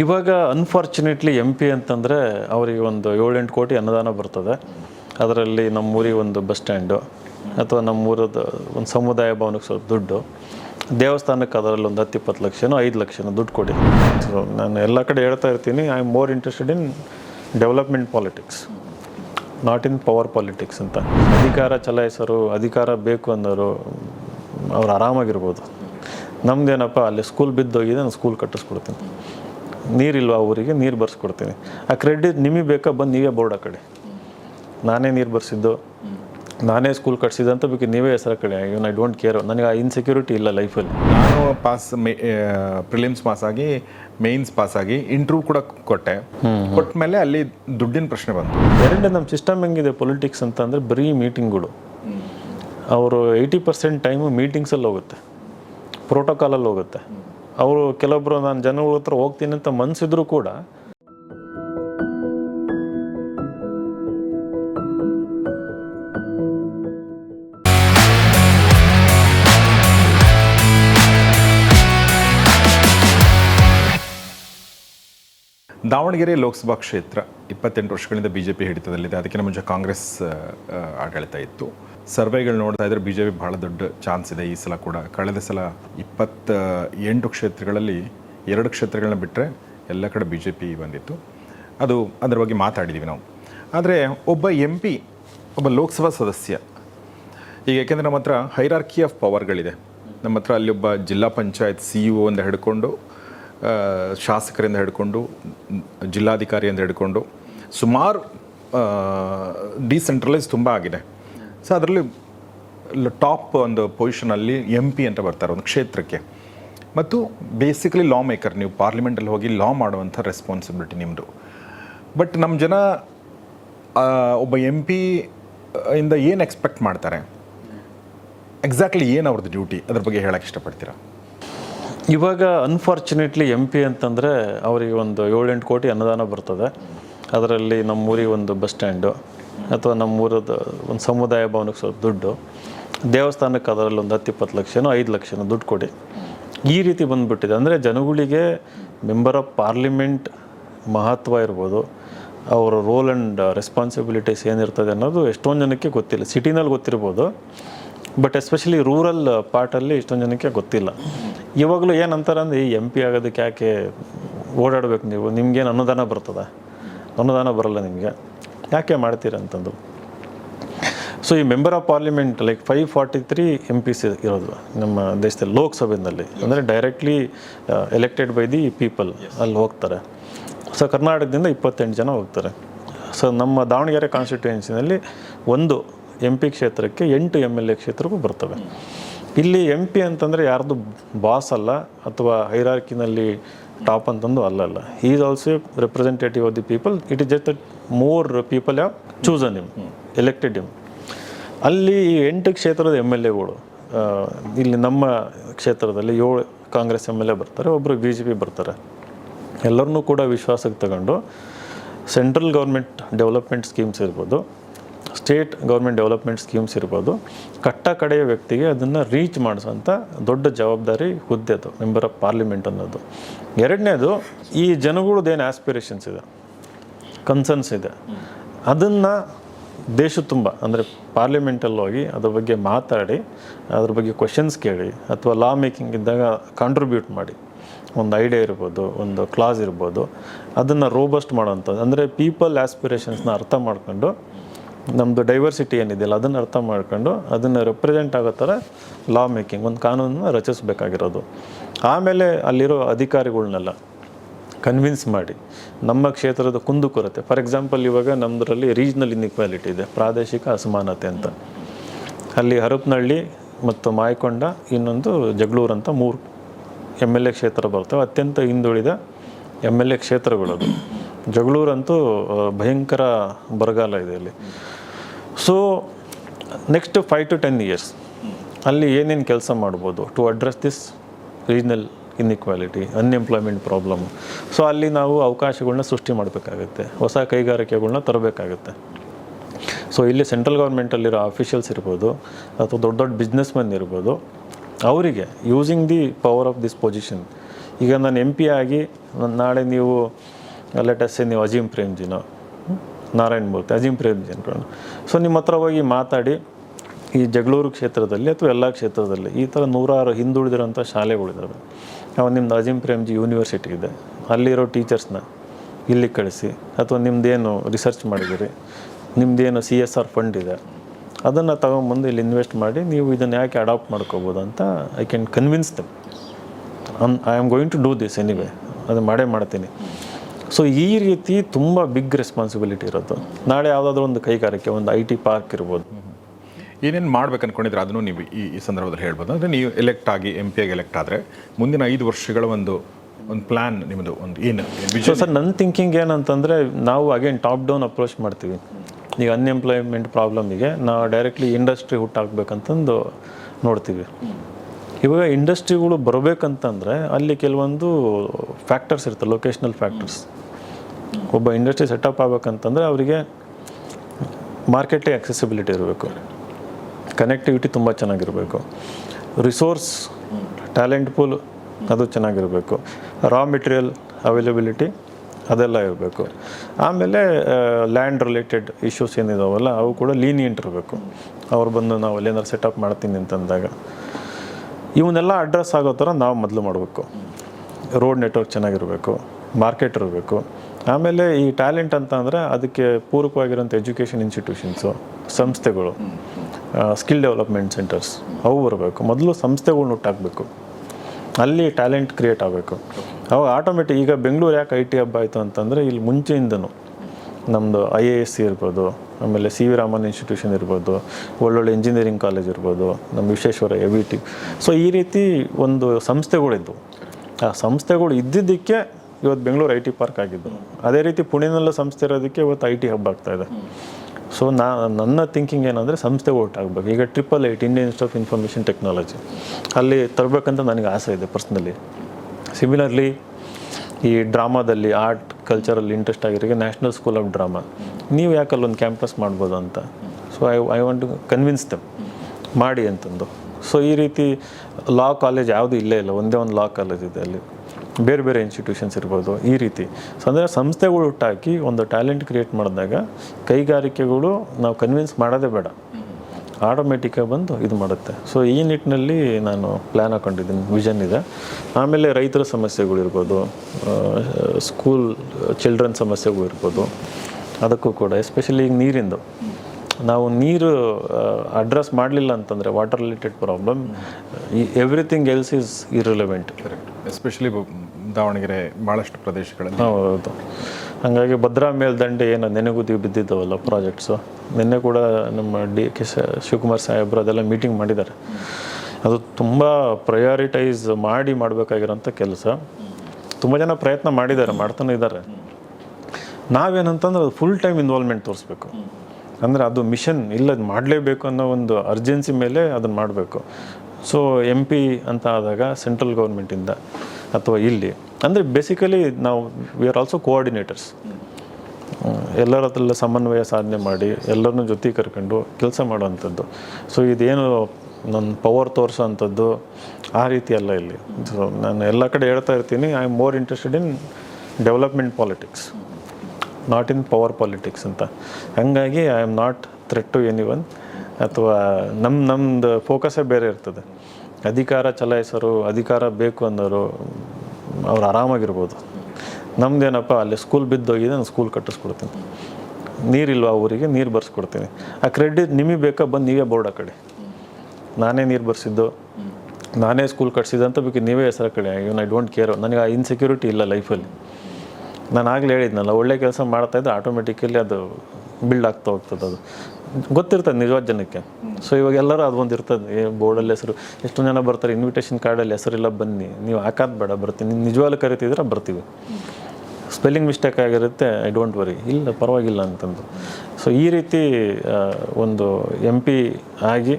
ಇವಾಗ unfortunately M P ಅಂತಂದರೆ ಅವರಿಗೆ ಒಂದು ಏಳೆಂಟು ಕೋಟಿ ಅನುದಾನ ಬರ್ತದೆ. ಅದರಲ್ಲಿ ನಮ್ಮೂರಿಗೆ ಒಂದು ಬಸ್ ಸ್ಟ್ಯಾಂಡು ಅಥವಾ ನಮ್ಮೂರದ ಒಂದು ಸಮುದಾಯ ಭವನಕ್ಕೆ ಸ್ವಲ್ಪ ದುಡ್ಡು. ದೇವಸ್ಥಾನಕ್ಕೆ ಅದರಲ್ಲಿ ಒಂದು ಹತ್ತು ಇಪ್ಪತ್ತು ಲಕ್ಷನೋ ಐದು ಲಕ್ಷನೋ ದುಡ್ಡು ಕೊಡಿ. ಸೊ ನಾನು ಎಲ್ಲ ಕಡೆ ಹೇಳ್ತಾ ಇರ್ತೀನಿ I am more interested in development politics not in power politics ಅಂತ. ಅಧಿಕಾರ ಚಲಾಯಿಸೋರು, ಅಧಿಕಾರ ಬೇಕು ಅನ್ನೋರು, ಅವ್ರು ಆರಾಮಾಗಿರ್ಬೋದು. ನಮ್ದೇನಪ್ಪ, ಅಲ್ಲಿ ಸ್ಕೂಲ್ ಬಿದ್ದೋಗಿದೆ, ನಾನು ಸ್ಕೂಲ್ ಕಟ್ಟಿಸ್ಕೊಡ್ತೀನಿ. ನೀರಿಲ್ವಾ ಊರಿಗೆ? ನೀರು ಬರ್ಸ್ಕೊಡ್ತೀನಿ. ಆ ಕ್ರೆಡಿಟ್ ನಿಮಗೆ ಬೇಕಾ ಬಂದು ನೀವೇ ಬೋರ್ಡ್ ಆ ಕಡೆ ನಾನೇ ನೀರು ಬರ್ಸಿದ್ದು. ನಾನೇ ಸ್ಕೂಲ್ ಕಟ್ಸಿದ್ದು ಅಂತ ಬೇಕು ನೀವೇ ಹೆಸರು ಕಡೆ ಇವನ್ ಐ ಡೋಂಟ್ ಕೇರ್ ನನಗೆ ಆ ಇನ್ಸೆಕ್ಯೂರಿಟಿ ಇಲ್ಲ ಲೈಫಲ್ಲಿ ನಾನು ಪಾಸ್ ಪ್ರಿಲಿಮ್ಸ್ ಪಾಸ್ ಆಗಿ ಮೇನ್ಸ್ ಪಾಸ್ ಆಗಿ ಇಂಟರ್ವ್ಯೂ ಕೂಡ ಕೊಟ್ಟೆ. ಕೊಟ್ಟ ಮೇಲೆ ಅಲ್ಲಿ ದುಡ್ಡಿನ ಪ್ರಶ್ನೆ ಬಂತು. ಎರಡನೇ ನಮ್ಮ ಸಿಸ್ಟಮ್ ಹೆಂಗಿದೆ ಪೊಲಿಟಿಕ್ಸ್ ಅಂತ ಅಂದರೆ ಬರೀ ಮೀಟಿಂಗ್ಗಳು ಅವರು ಏಯ್ಟಿ ಪರ್ಸೆಂಟ್ ಟೈಮು ಮೀಟಿಂಗ್ಸಲ್ಲಿ ಹೋಗುತ್ತೆ. ಪ್ರೋಟೋಕಾಲಲ್ಲಿ ಹೋಗುತ್ತೆ. ಅವರು ಕೆಲವೊಬ್ಬರು ನಾನು ಜನಗಳ ಹತ್ರ ಹೋಗ್ತೀನಿ ಅಂತ ಮನಸ್ಸಿದ್ರು ಕೂಡ ದಾವಣಗೆರೆ ಲೋಕಸಭಾ ಕ್ಷೇತ್ರ ಇಪ್ಪತ್ತೆಂಟು ವರ್ಷಗಳಿಂದ ಬಿ ಜೆ ಪಿ ಹಿಡಿತದಲ್ಲಿದೆ ಅದಕ್ಕಿಂತ ಮುಂಚೆ ಕಾಂಗ್ರೆಸ್ ಆಡಳಿತ ಇತ್ತು. ಸರ್ವೆಗಳು ನೋಡ್ತಾ ಇದ್ರೆ ಬಿ ಜೆ ಪಿ ಬಹಳ ದೊಡ್ಡ ಚಾನ್ಸ್ ಇದೆ ಈ ಸಲ ಕೂಡ. ಕಳೆದ ಸಲ ಇಪ್ಪತ್ತ ಎಂಟು ಕ್ಷೇತ್ರಗಳಲ್ಲಿ ಎರಡು ಕ್ಷೇತ್ರಗಳನ್ನ ಬಿಟ್ಟರೆ ಎಲ್ಲ ಕಡೆ ಬಿ ಜೆ ಪಿ ಬಂದಿತ್ತು. ಅದು ಅದರ ಬಗ್ಗೆ ಮಾತಾಡಿದ್ದೀವಿ ನಾವು. ಆದರೆ ಒಬ್ಬ ಎಂ ಪಿ, ಒಬ್ಬ ಲೋಕಸಭಾ ಸದಸ್ಯ, ಈಗ ಏಕೆಂದರೆ ನಮ್ಮ ಹತ್ರ ಹೈರಾರ್ಕಿ ಆಫ್ ಪವರ್ಗಳಿದೆ. ನಮ್ಮ ಹತ್ರ ಅಲ್ಲಿ ಒಬ್ಬ ಜಿಲ್ಲಾ ಪಂಚಾಯತ್ ಸಿ ಇ ಒಂದು ಹಿಡ್ಕೊಂಡು ಶಾಸಕರಿಂದ ಹಿಡ್ಕೊಂಡು ಜಿಲ್ಲಾಧಿಕಾರಿಯಿಂದ ಹಿಡ್ಕೊಂಡು, ಸುಮಾರು ಡಿಸೆಂಟ್ರಲೈಸ್ ತುಂಬ ಆಗಿದೆ. ಸೊ ಅದರಲ್ಲಿ ಟಾಪ್ ಒಂದು ಪೊಸಿಷನಲ್ಲಿ ಎಂ ಪಿ ಅಂತ ಬರ್ತಾರೆ ಒಂದು ಕ್ಷೇತ್ರಕ್ಕೆ. ಮತ್ತು ಬೇಸಿಕಲಿ ಲಾ ಮೇಕರ್, ನೀವು ಪಾರ್ಲಿಮೆಂಟಲ್ಲಿ ಹೋಗಿ ಲಾ ಮಾಡುವಂಥ ರೆಸ್ಪಾನ್ಸಿಬಿಲಿಟಿ ನಿಮ್ಮದು ಬಟ್ ನಮ್ಮ ಜನ ಒಬ್ಬ ಎಂ ಪಿ ಇಂದ ಏನು ಎಕ್ಸ್ಪೆಕ್ಟ್ ಮಾಡ್ತಾರೆ? ಎಕ್ಸಾಕ್ಟ್ಲಿ ಏನು ಅವ್ರದ್ದು ಡ್ಯೂಟಿ ಅದ್ರ ಬಗ್ಗೆ ಹೇಳಕ್ಕೆ ಇಷ್ಟಪಡ್ತೀರಾ? ಇವಾಗ ಅನ್ಫಾರ್ಚುನೇಟ್ಲಿ ಎಂ ಪಿ ಅಂತಂದರೆ ಅವರಿಗೆ ಒಂದು ಏಳೆಂಟು ಕೋಟಿ ಅನುದಾನ ಬರ್ತದೆ. ಅದರಲ್ಲಿ ನಮ್ಮೂರಿಗೆ ಒಂದು ಬಸ್ ಸ್ಟ್ಯಾಂಡು ಅಥವಾ ನಮ್ಮ ನಮ್ಮೂರದ ಒಂದು ಸಮುದಾಯ ಭವನಕ್ಕೆ ಸ್ವಲ್ಪ ದುಡ್ಡು. ದೇವಸ್ಥಾನಕ್ಕೆ ಅದರಲ್ಲಿ ಒಂದು ಹತ್ತು ಇಪ್ಪತ್ತು ಲಕ್ಷನೋ ಐದು ಲಕ್ಷನೋ ದುಡ್ಡು ಕೊಡಿ. ಈ ರೀತಿ ಬಂದುಬಿಟ್ಟಿದೆ. ಅಂದರೆ ಜನಗಳಿಗೆ ಮೆಂಬರ್ ಆಫ್ ಪಾರ್ಲಿಮೆಂಟ್ ಮಹತ್ವ ಇರ್ಬೋದು. ಅವರ ರೋಲ್ ಆ್ಯಂಡ್ ರೆಸ್ಪಾನ್ಸಿಬಿಲಿಟೀಸ್ ಏನಿರ್ತದೆ ಅನ್ನೋದು ಎಷ್ಟೊಂದು ಜನಕ್ಕೆ ಗೊತ್ತಿಲ್ಲ. ಸಿಟಿನಲ್ಲಿ ಗೊತ್ತಿರ್ಬೋದು. ಬಟ್ ಎಸ್ಪೆಷಲಿ ರೂರಲ್ ಪಾರ್ಟಲ್ಲಿ ಇಷ್ಟೊಂದು ಜನಕ್ಕೆ ಗೊತ್ತಿಲ್ಲ. ಇವಾಗಲೂ ಏನಂತಾರೆ ಅಂದರೆ, ಈ ಎಂ ಪಿ ಆಗೋದಕ್ಕೆ ಯಾಕೆ ಓಡಾಡಬೇಕು ನೀವು? ನಿಮ್ಗೇನು ಅನುದಾನ ಬರ್ತದೆ? ಅನುದಾನ ಬರಲ್ಲ ನಿಮಗೆ. ಯಾಕೆ ಮಾಡ್ತೀರಂತಂದು? ಸೊ ಈ member of parliament like five forty three M P C ಇರೋದು ನಮ್ಮ ದೇಶದಲ್ಲಿ ಲೋಕಸಭೆಯಲ್ಲಿ. ಅಂದರೆ directly elected by the people ಅಲ್ಲಿ ಹೋಗ್ತಾರೆ. ಸೊ ಕರ್ನಾಟಕದಿಂದ ಇಪ್ಪತ್ತೆಂಟು ಜನ ಹೋಗ್ತಾರೆ. ಸೊ ನಮ್ಮ ದಾವಣಗೆರೆ ಕಾನ್ಸ್ಟಿಟ್ಯೂಯೆನ್ಸಿನಲ್ಲಿ ಒಂದು ಎಂ ಪಿ ಕ್ಷೇತ್ರಕ್ಕೆ ಎಂಟು ಎಂ ಎಲ್ ಎ ಕ್ಷೇತ್ರಕ್ಕೂ ಬರ್ತವೆ. ಇಲ್ಲಿ ಎಂ ಪಿ ಅಂತಂದರೆ ಯಾರ್ದು ಬಾಸ್ ಅಲ್ಲ ಅಥವಾ ಹೈರಾರ್ಕಿನಲ್ಲಿ ಟಾಪ್ ಅಂತಂದು ಅಲ್ಲಲ್ಲ is also representative of the people it is just that more people have chosen him elected him ಅಲ್ಲಿ ಈ ಎಂಟು ಕ್ಷೇತ್ರದ ಎಂ ಎಲ್ ಎಗಳು ಇಲ್ಲಿ ನಮ್ಮ ಕ್ಷೇತ್ರದಲ್ಲಿ ಏಳು ಕಾಂಗ್ರೆಸ್ ಎಂ ಎಲ್ ಎ ಬರ್ತಾರೆ ಒಬ್ಬರು ಬಿ ಜೆ ಪಿ ಬರ್ತಾರೆ. ಎಲ್ಲರನ್ನೂ ಕೂಡ ವಿಶ್ವಾಸಕ್ಕೆ ತಗೊಂಡು ಸೆಂಟ್ರಲ್ ಗೌರ್ಮೆಂಟ್ ಡೆವಲಪ್ಮೆಂಟ್ ಸ್ಕೀಮ್ಸ್ ಇರ್ಬೋದು. ಸ್ಟೇಟ್ ಗೌರ್ಮೆಂಟ್ ಡೆವಲಪ್ಮೆಂಟ್ ಸ್ಕೀಮ್ಸ್ ಇರ್ಬೋದು, ಕಟ್ಟ ಕಡೆಯ ವ್ಯಕ್ತಿಗೆ ಅದನ್ನು ರೀಚ್ ಮಾಡಿಸೋಂಥ ದೊಡ್ಡ ಜವಾಬ್ದಾರಿ ಹುದ್ದೆ ಅದು ಮೆಂಬರ್ ಆಫ್ ಪಾರ್ಲಿಮೆಂಟ್ ಅನ್ನೋದು. ಎರಡನೇದು, ಈ ಜನಗಳದ್ದೇನು ಆಸ್ಪಿರೇಷನ್ಸ್ ಇದೆ? ಕನ್ಸರ್ನ್ಸ್ ಇದೆ. ಅದನ್ನು ದೇಶ ತುಂಬ, ಅಂದರೆ ಪಾರ್ಲಿಮೆಂಟಲ್ಲಿ ಹೋಗಿ ಅದ್ರ ಬಗ್ಗೆ ಮಾತಾಡಿ, ಅದ್ರ ಬಗ್ಗೆ ಕ್ವಶನ್ಸ್ ಕೇಳಿ, ಅಥವಾ ಲಾ ಮೇಕಿಂಗ್ ಇದ್ದಾಗ ಕಾಂಟ್ರಿಬ್ಯೂಟ್ ಮಾಡಿ. ಒಂದು ಐಡಿಯಾ ಇರ್ಬೋದು, ಒಂದು ಕ್ಲಾಸ್ ಇರ್ಬೋದು, ಅದನ್ನು ರೋಬಸ್ಟ್ ಮಾಡೋವಂಥದ್ದು. ಅಂದರೆ ಪೀಪಲ್ ಆ್ಯಸ್ಪಿರೇಷನ್ಸ್ನ ಅರ್ಥ ಮಾಡ್ಕೊಂಡು ನಮ್ಮದು ಡೈವರ್ಸಿಟಿ ಏನಿದೆಯಲ್ಲ, ಅದನ್ನು ಅರ್ಥ ಮಾಡ್ಕೊಂಡು ಅದನ್ನು ರೆಪ್ರೆಸೆಂಟ್ ಆಗೋ ಥರ ಲಾ ಮೇಕಿಂಗ್ ಒಂದು ಕಾನೂನನ್ನ ರಚಿಸಬೇಕಾಗಿರೋದು. ಆಮೇಲೆ ಅಲ್ಲಿರೋ ಅಧಿಕಾರಿಗಳನ್ನೆಲ್ಲ ಕನ್ವಿನ್ಸ್ ಮಾಡಿ, ನಮ್ಮ ಕ್ಷೇತ್ರದ ಕುಂದುಕೊರತೆ ಫಾರ್ ಎಕ್ಸಾಂಪಲ್ ಇವಾಗ ನಮ್ಮದರಲ್ಲಿ ರೀಜ್ನಲ್ ಇನ್ಇಕ್ವಾಲಿಟಿ ಇದೆ, ಪ್ರಾದೇಶಿಕ ಅಸಮಾನತೆ ಅಂತ. ಅಲ್ಲಿ ಹರಪನಹಳ್ಳಿ ಮತ್ತು ಮಾಯಕೊಂಡ ಇನ್ನೊಂದು ಜಗಳೂರು ಅಂತ ಮೂರು ಎಂ ಎಲ್ ಎ ಕ್ಷೇತ್ರ ಬರ್ತವೆ, ಅತ್ಯಂತ ಹಿಂದುಳಿದ ಎಂ ಎಲ್ ಎ ಕ್ಷೇತ್ರಗಳದು. ಜಗಳೂರಂತೂ ಭಯಂಕರ ಬರಗಾಲ ಇದೆ ಇಲ್ಲಿ so next five to ten years ಅಲ್ಲಿ ಏನೇನು ಕೆಲಸ ಮಾಡ್ಬೋದು to address this regional inequality unemployment problem so ಅಲ್ಲಿ ನಾವು ಅವಕಾಶಗಳನ್ನ ಸೃಷ್ಟಿ ಮಾಡಬೇಕಾಗುತ್ತೆ, ಹೊಸ ಕೈಗಾರಿಕೆಗಳನ್ನ ತರಬೇಕಾಗುತ್ತೆ ಸೊ ಇಲ್ಲಿ ಸೆಂಟ್ರಲ್ ಗೌರ್ಮೆಂಟಲ್ಲಿರೋ ಆಫೀಷಿಯಲ್ಸ್ ಇರ್ಬೋದು, ಅಥವಾ ದೊಡ್ಡ ದೊಡ್ಡ ಬಿಸ್ನೆಸ್ ಮೆನ್ ಇರ್ಬೋದು, ಅವರಿಗೆ using the power of this position ಈಗ ನಾನು ಎಂ ಪಿ ಆಗಿ ನಾಳೆ ನೀವು ಲೆಟಸ್ಸೆ ನೀವು ಅಜೀಂ ಪ್ರೇಮ್ಜಿನೋ? ನಾರಾಯಣ್ ಮೂರ್ತಿ ಅಜೀಂ ಪ್ರೇಮ್ಜಿ ಅನ್ಕೊಳ್ಳೋಣ ಸೊ ನಿಮ್ಮ ಹತ್ರ ಹೋಗಿ ಮಾತಾಡಿ, ಈ ಜಗಳೂರು ಕ್ಷೇತ್ರದಲ್ಲಿ ಅಥವಾ ಎಲ್ಲ ಕ್ಷೇತ್ರದಲ್ಲಿ ಈ ಥರ ನೂರಾರು ಹಿಂದುಳಿದಿರೋಂಥ ಶಾಲೆಗಳಿದ್ದಾವೆ ಅವ ನಿಮ್ದು ಅಜೀಂ ಪ್ರೇಮ್ಜಿ ಯೂನಿವರ್ಸಿಟಿ ಇದೆ. ಅಲ್ಲಿರೋ ಟೀಚರ್ಸ್ನ ಇಲ್ಲಿ ಕಳಿಸಿ, ಅಥವಾ ನಿಮ್ಮದೇನು ರಿಸರ್ಚ್ ಮಾಡಿದ್ದೀರಿ ನಿಮ್ಮದೇನು ಸಿ ಎಸ್ ಆರ್ ಫಂಡ್ ಇದೆ, ಅದನ್ನು ತಗೊಂಬಂದು ಇಲ್ಲಿ ಇನ್ವೆಸ್ಟ್ ಮಾಡಿ ನೀವು ಇದನ್ನು ಯಾಕೆ ಅಡಾಪ್ಟ್ ಮಾಡ್ಕೋಬೋದು ಅಂತ I can convince them. I am going to do this anyway. ಅದು ಮಾಡೇ ಮಾಡ್ತೀನಿ. ಸೊ ಈ ರೀತಿ ತುಂಬ ಬಿಗ್ ರೆಸ್ಪಾನ್ಸಿಬಿಲಿಟಿ ಇರೋದು. ನಾಳೆ ಯಾವುದಾದ್ರೂ ಒಂದು ಕೈಗಾರಿಕೆ ಒಂದು ಐ ಟಿ ಪಾರ್ಕ್ ಇರ್ಬೋದು. ಏನೇನು ಮಾಡ್ಬೇಕು ಅಂದ್ಕೊಂಡಿದ್ರೆ ಅದನ್ನು ನೀವು ಈ ಈ ಸಂದರ್ಭದಲ್ಲಿ ಹೇಳ್ಬೋದು. ಅಂದರೆ ನೀವು ಎಲೆಕ್ಟ್ ಆಗಿ ಎಂ ಪಿ ಆಗಿ ಎಲೆಕ್ಟ್ ಆದರೆ ಮುಂದಿನ ಐದು ವರ್ಷಗಳ ಒಂದು ಒಂದು ಪ್ಲ್ಯಾನ್ ನಿಮ್ಮದು ಒಂದು ಏನು ಸೊ ಸರ್ ನನ್ನ ಥಿಂಕಿಂಗ್ ಏನಂತಂದರೆ ನಾವು ಅಗೇನ್ ಟಾಪ್ ಡೌನ್ ಅಪ್ರೋಚ್ ಮಾಡ್ತೀವಿ. ಈಗ ಅನ್ಎಂಪ್ಲಾಯ್ಮೆಂಟ್ ಪ್ರಾಬ್ಲಮಿಗೆ ನಾವು ಡೈರೆಕ್ಟ್ಲಿ ಇಂಡಸ್ಟ್ರಿ ಹುಟ್ಟಾಕ್ಬೇಕಂತಂದು ನೋಡ್ತೀವಿ. ಇವಾಗ ಇಂಡಸ್ಟ್ರಿಗಳು ಬರಬೇಕಂತಂದರೆ ಅಲ್ಲಿ ಕೆಲವೊಂದು ಫ್ಯಾಕ್ಟರ್ಸ್ ಇರ್ತವೆ ಲೊಕೇಶ್ನಲ್ ಫ್ಯಾಕ್ಟರ್ಸ್ ಒಬ್ಬ ಇಂಡಸ್ಟ್ರಿ ಸೆಟಪ್ ಆಗ್ಬೇಕಂತಂದರೆ ಅವರಿಗೆ ಮಾರ್ಕೆಟಿಗೆ ಅಕ್ಸೆಸಿಬಿಲಿಟಿ ಇರಬೇಕು. ಕನೆಕ್ಟಿವಿಟಿ ತುಂಬ ಚೆನ್ನಾಗಿರಬೇಕು. ರಿಸೋರ್ಸ್ ಟ್ಯಾಲೆಂಟ್ ಪೂಲ್ ಅದು ಚೆನ್ನಾಗಿರಬೇಕು. ರಾ ಮೆಟೀರಿಯಲ್ ಅವೈಲಬಿಲಿಟಿ ಅದೆಲ್ಲ ಇರಬೇಕು. ಆಮೇಲೆ ಲ್ಯಾಂಡ್ ರಿಲೇಟೆಡ್ ಇಶ್ಯೂಸ್ ಏನಿದಾವಲ್ಲ, ಅವು ಕೂಡ ಲೀನಿಯಂಟ್ ಇರಬೇಕು. ಅವ್ರು ಬಂದು ನಾವು ಅಲ್ಲೇನಾದ್ರು ಸೆಟಪ್ ಮಾಡ್ತೀನಿ ಅಂತಂದಾಗ. ಇವನ್ನೆಲ್ಲ ಅಡ್ರೆಸ್ ಆಗೋ ಥರ ನಾವು ಮೊದಲು ಮಾಡಬೇಕು. ರೋಡ್ ನೆಟ್ವರ್ಕ್ ಚೆನ್ನಾಗಿರಬೇಕು ಮಾರ್ಕೆಟ್ ಇರಬೇಕು. ಆಮೇಲೆ ಈ ಟ್ಯಾಲೆಂಟ್ ಅಂತ ಅಂದರೆ ಅದಕ್ಕೆ ಪೂರಕವಾಗಿರೋಂಥ ಎಜುಕೇಷನ್ ಇನ್ಸ್ಟಿಟ್ಯೂಷನ್ಸು ಸಂಸ್ಥೆಗಳು ಸ್ಕಿಲ್ ಡೆವಲಪ್ಮೆಂಟ್ ಸೆಂಟರ್ಸ್ ಅವು ಬರಬೇಕು. ಮೊದಲು ಸಂಸ್ಥೆಗಳು ಹುಟ್ಟಾಕಬೇಕು. ಅಲ್ಲಿ ಟ್ಯಾಲೆಂಟ್ ಕ್ರಿಯೇಟ್ ಆಗಬೇಕು. ಅವಾಗ ಆಟೋಮೆಟಿಕ್ ಈಗ ಬೆಂಗಳೂರು ಯಾಕೆ ಐ ಟಿ ಹಬ್ಬ ಆಯಿತು ಅಂತಂದರೆ ಇಲ್ಲಿ ಮುಂಚೆಯಿಂದನೂ ನಮ್ಮದು ಐ ಎ ಎಸ್ ಸಿ ಇರ್ಬೋದು ಆಮೇಲೆ ಸಿ ವಿ ರಾಮನ್ ಇನ್ಸ್ಟಿಟ್ಯೂಷನ್ ಇರ್ಬೋದು, ಒಳ್ಳೊಳ್ಳೆ ಇಂಜಿನಿಯರಿಂಗ್ ಕಾಲೇಜ್ ಇರ್ಬೋದು, ನಮ್ಮ Vishweshwara A V T so ಈ ರೀತಿ ಒಂದು ಸಂಸ್ಥೆಗಳಿದ್ದವು ಆ ಸಂಸ್ಥೆಗಳು ಇದ್ದಿದ್ದಕ್ಕೆ ಇವತ್ತು ಬೆಂಗಳೂರು ಐ ಟಿ ಪಾರ್ಕ್ ಆಗಿದ್ದು. ಅದೇ ರೀತಿ ಪುಣೆನಲ್ಲ ಸಂಸ್ಥೆ ಇರೋದಕ್ಕೆ ಇವತ್ತು ಐ ಟಿ ಹಬ್ ಆಗ್ತಾ ಇದೆ. ಸೊ ನಾ, ನನ್ನ ಥಿಂಕಿಂಗ್ ಏನಂದರೆ ಸಂಸ್ಥೆ ಒಟ್ಟಾಗಬೇಕು ಈಗ triple IT Indian institute of information technology ಅಲ್ಲಿ ತರಬೇಕಂತ ನನಗೆ ಆಸೆ ಇದೆ ಪರ್ಸ್ನಲಿ ಸಿಮಿಲರ್ಲಿ ಈ ಡ್ರಾಮಾದಲ್ಲಿ ಆರ್ಟ್ ಕಲ್ಚರಲ್ಲಿ ಇಂಟ್ರೆಸ್ಟ್ ಆಗಿರೋರಿಗೆ ನ್ಯಾಷನಲ್ ಸ್ಕೂಲ್ ಆಫ್ ಡ್ರಾಮಾ ನೀವು ಯಾಕೆ ಅಲ್ಲೊಂದು ಕ್ಯಾಂಪಸ್ ಮಾಡ್ಬೋದು ಅಂತ? So I I want to convince them ಮಾಡಿ ಅಂತಂದು. ಸೊ ಈ ರೀತಿ ಲಾ ಕಾಲೇಜ್ ಯಾವುದೂ ಇಲ್ಲೇ ಇಲ್ಲ. ಒಂದೇ ಒಂದು ಲಾ ಕಾಲೇಜ್ ಇದೆ ಅಲ್ಲಿ. ಬೇರೆ ಬೇರೆ ಇನ್ಸ್ಟಿಟ್ಯೂಷನ್ಸ್ ಇರ್ಬೋದು. ಈ ರೀತಿ. ಸೊ ಅಂದರೆ ಸಂಸ್ಥೆಗಳು ಹುಟ್ಟಾಕಿ ಒಂದು ಟ್ಯಾಲೆಂಟ್ ಕ್ರಿಯೇಟ್ ಮಾಡಿದಾಗ ಕೈಗಾರಿಕೆಗಳು ನಾವು ಕನ್ವಿನ್ಸ್ ಮಾಡೋದೇ ಬೇಡ. ಆಟೋಮೆಟಿಕ್ಕಾಗಿ ಬಂದು ಇದು ಮಾಡುತ್ತೆ. ಸೊ ಈ ನಿಟ್ಟಿನಲ್ಲಿ ನಾನು ಪ್ಲ್ಯಾನ್ ಹಾಕೊಂಡಿದ್ದೀನಿ ವಿಷನ್ ಇದೆ. ಆಮೇಲೆ ರೈತರ ಸಮಸ್ಯೆಗಳು ಇರ್ಬೋದು ಸ್ಕೂಲ್ ಚಿಲ್ಡ್ರನ್ ಸಮಸ್ಯೆಗಳು ಇರ್ಬೋದು ಅದಕ್ಕೂ ಕೂಡ ಎಸ್ಪೆಷಲಿ ಈಗ ನೀರಿಂದು. ನಾವು ನೀರು ಅಡ್ರೆಸ್ ಮಾಡಲಿಲ್ಲ ಅಂತಂದರೆ water related problem everything else is irrelevant correct especially Davangere ಭಾಳಷ್ಟು ಪ್ರದೇಶಗಳಲ್ಲಿ. ಹೌದು. ಹಾಗಾಗಿ ಭದ್ರಾ ಮೇಲ್ದಂಡೆ ಏನು ನೆನೆಗುದಿ ಬಿದ್ದಿದ್ದಾವಲ್ಲ ಪ್ರಾಜೆಕ್ಟ್ಸು. ನಿನ್ನೆ ಕೂಡ ನಮ್ಮ ಡಿ ಕೆ ಶಿವಕುಮಾರ್ ಸಾಹೇಬ್ರು ಅದೆಲ್ಲ ಮೀಟಿಂಗ್ ಮಾಡಿದ್ದಾರೆ. ಅದು ತುಂಬ ಪ್ರಯಾರಿಟೈಸ್ ಮಾಡಿ ಮಾಡಬೇಕಾಗಿರೋಂಥ ಕೆಲಸ. ತುಂಬ ಜನ ಪ್ರಯತ್ನ ಮಾಡಿದ್ದಾರೆ, ಮಾಡ್ತಾನೆ ಇದ್ದಾರೆ. ನಾವೇನಂತಂದ್ರೆ ಅದು ಫುಲ್ ಟೈಮ್ ಇನ್ವಾಲ್ವ್ಮೆಂಟ್ ತೋರಿಸ್ಬೇಕು. ಅಂದರೆ ಅದು ಮಿಷನ್ ಇಲ್ಲ, ಅದು ಮಾಡಲೇಬೇಕು ಅನ್ನೋ ಒಂದು ಅರ್ಜೆನ್ಸಿ ಮೇಲೆ ಅದನ್ನು ಮಾಡಬೇಕು. ಸೊ ಎಂ ಪಿ ಅಂತ ಆದಾಗ ಸೆಂಟ್ರಲ್ ಗೌರ್ಮೆಂಟಿಂದ ಅಥವಾ ಇಲ್ಲಿ. ಅಂದರೆ ಬೇಸಿಕಲಿ ನಾವು ವಿ ಆರ್ ಆಲ್ಸೋ ಕೋಆರ್ಡಿನೇಟರ್ಸ್ ಎಲ್ಲರ ಹತ್ರ ಸಮನ್ವಯ ಸಾಧನೆ ಮಾಡಿ, ಎಲ್ಲರನ್ನು ಜೊತೆ ಕರ್ಕೊಂಡು ಕೆಲಸ ಮಾಡುವಂಥದ್ದು. ಸೊ ಇದೇನು ನನ್ನ ಪವರ್ ತೋರಿಸೋ ಅಂಥದ್ದು ಆ ರೀತಿ ಅಲ್ಲ ಇಲ್ಲಿ. ಸೊ ನಾನು ಎಲ್ಲ ಕಡೆ ಹೇಳ್ತಾ ಇರ್ತೀನಿ I am more interested in development politics not in power politics ಅಂತ. ಹಾಗಾಗಿ I am not threat to anyone ಅಥವಾ ನಮ್ಮ ನಮ್ಮದು ಫೋಕಸೇ ಬೇರೆ ಇರ್ತದೆ. ಅಧಿಕಾರ ಚಲಾಯಿಸೋರು, ಅಧಿಕಾರ ಬೇಕು ಅನ್ನೋರು ಅವ್ರು ಆರಾಮಾಗಿರ್ಬೋದು. ನಮ್ದೇನಪ್ಪ, ಅಲ್ಲಿ ಸ್ಕೂಲ್ ಬಿದ್ದೋಗಿದೆ, ನಾನು ಸ್ಕೂಲ್ ಕಟ್ಟಿಸ್ಕೊಡ್ತೀನಿ. ನೀರಿಲ್ವಾ ಊರಿಗೆ? ನೀರು ಬರ್ಸ್ಕೊಡ್ತೀನಿ. ಆ ಕ್ರೆಡಿಟ್ ನಿಮಗೆ ಬೇಕಾ? ಬಂದು ನೀವೇ ಬೋರ್ಡ್ ಆ ಕಡೆ ನಾನೇ ನೀರು ಬರ್ಸಿದ್ದು. ನಾನೇ ಸ್ಕೂಲ್ ಕಟ್ಸಿದ್ದು ಬೇಕು, ನೀವೇ ಹೆಸರು ಕಡೆ ಇವನ್ ಐ ಡೋಂಟ್ ಕೇರ್ ನನಗೆ ಆ ಇನ್ಸೆಕ್ಯೂರಿಟಿ ಇಲ್ಲ ಲೈಫಲ್ಲಿ ನಾನು ಆಗಲೇ ಹೇಳಿದ್ನಲ್ಲ, ಒಳ್ಳೆ ಕೆಲಸ ಮಾಡ್ತಾಯಿದ್ದೆ ಆಟೋಮೆಟಿಕಲಿ ಅದು ಬಿಲ್ಡ್ ಆಗ್ತಾ ಹೋಗ್ತದೆ ಅದು. ಗೊತ್ತಿರ್ತದೆ ನಿಜವಾದ ಜನಕ್ಕೆ. ಸೊ ಇವಾಗ ಎಲ್ಲರೂ ಅದು ಒಂದು ಇರ್ತದೆ. ಏ ಬೋರ್ಡಲ್ಲಿ ಹೆಸರು ಎಷ್ಟು ಜನ ಬರ್ತಾರೆ ಇನ್ವಿಟೇಷನ್ ಕಾರ್ಡಲ್ಲಿ ಹೆಸರಿಲ್ಲ ಬನ್ನಿ. ನೀವು ಹಾಕೋದು ಬೇಡ ಬರ್ತೀನಿ. ನೀವು ನಿಜವಾಗ್ಲೂ ಕರಿತಿದ್ರೆ ಬರ್ತೀವಿ. ಸ್ಪೆಲ್ಲಿಂಗ್ ಮಿಸ್ಟೇಕ್ ಆಗಿರುತ್ತೆ ಐ ಡೋಂಟ್ ವರಿ ಇಲ್ಲ ಪರವಾಗಿಲ್ಲ ಅಂತಂದು. ಸೊ ಈ ರೀತಿ ಒಂದು ಎಂ ಪಿ ಆಗಿ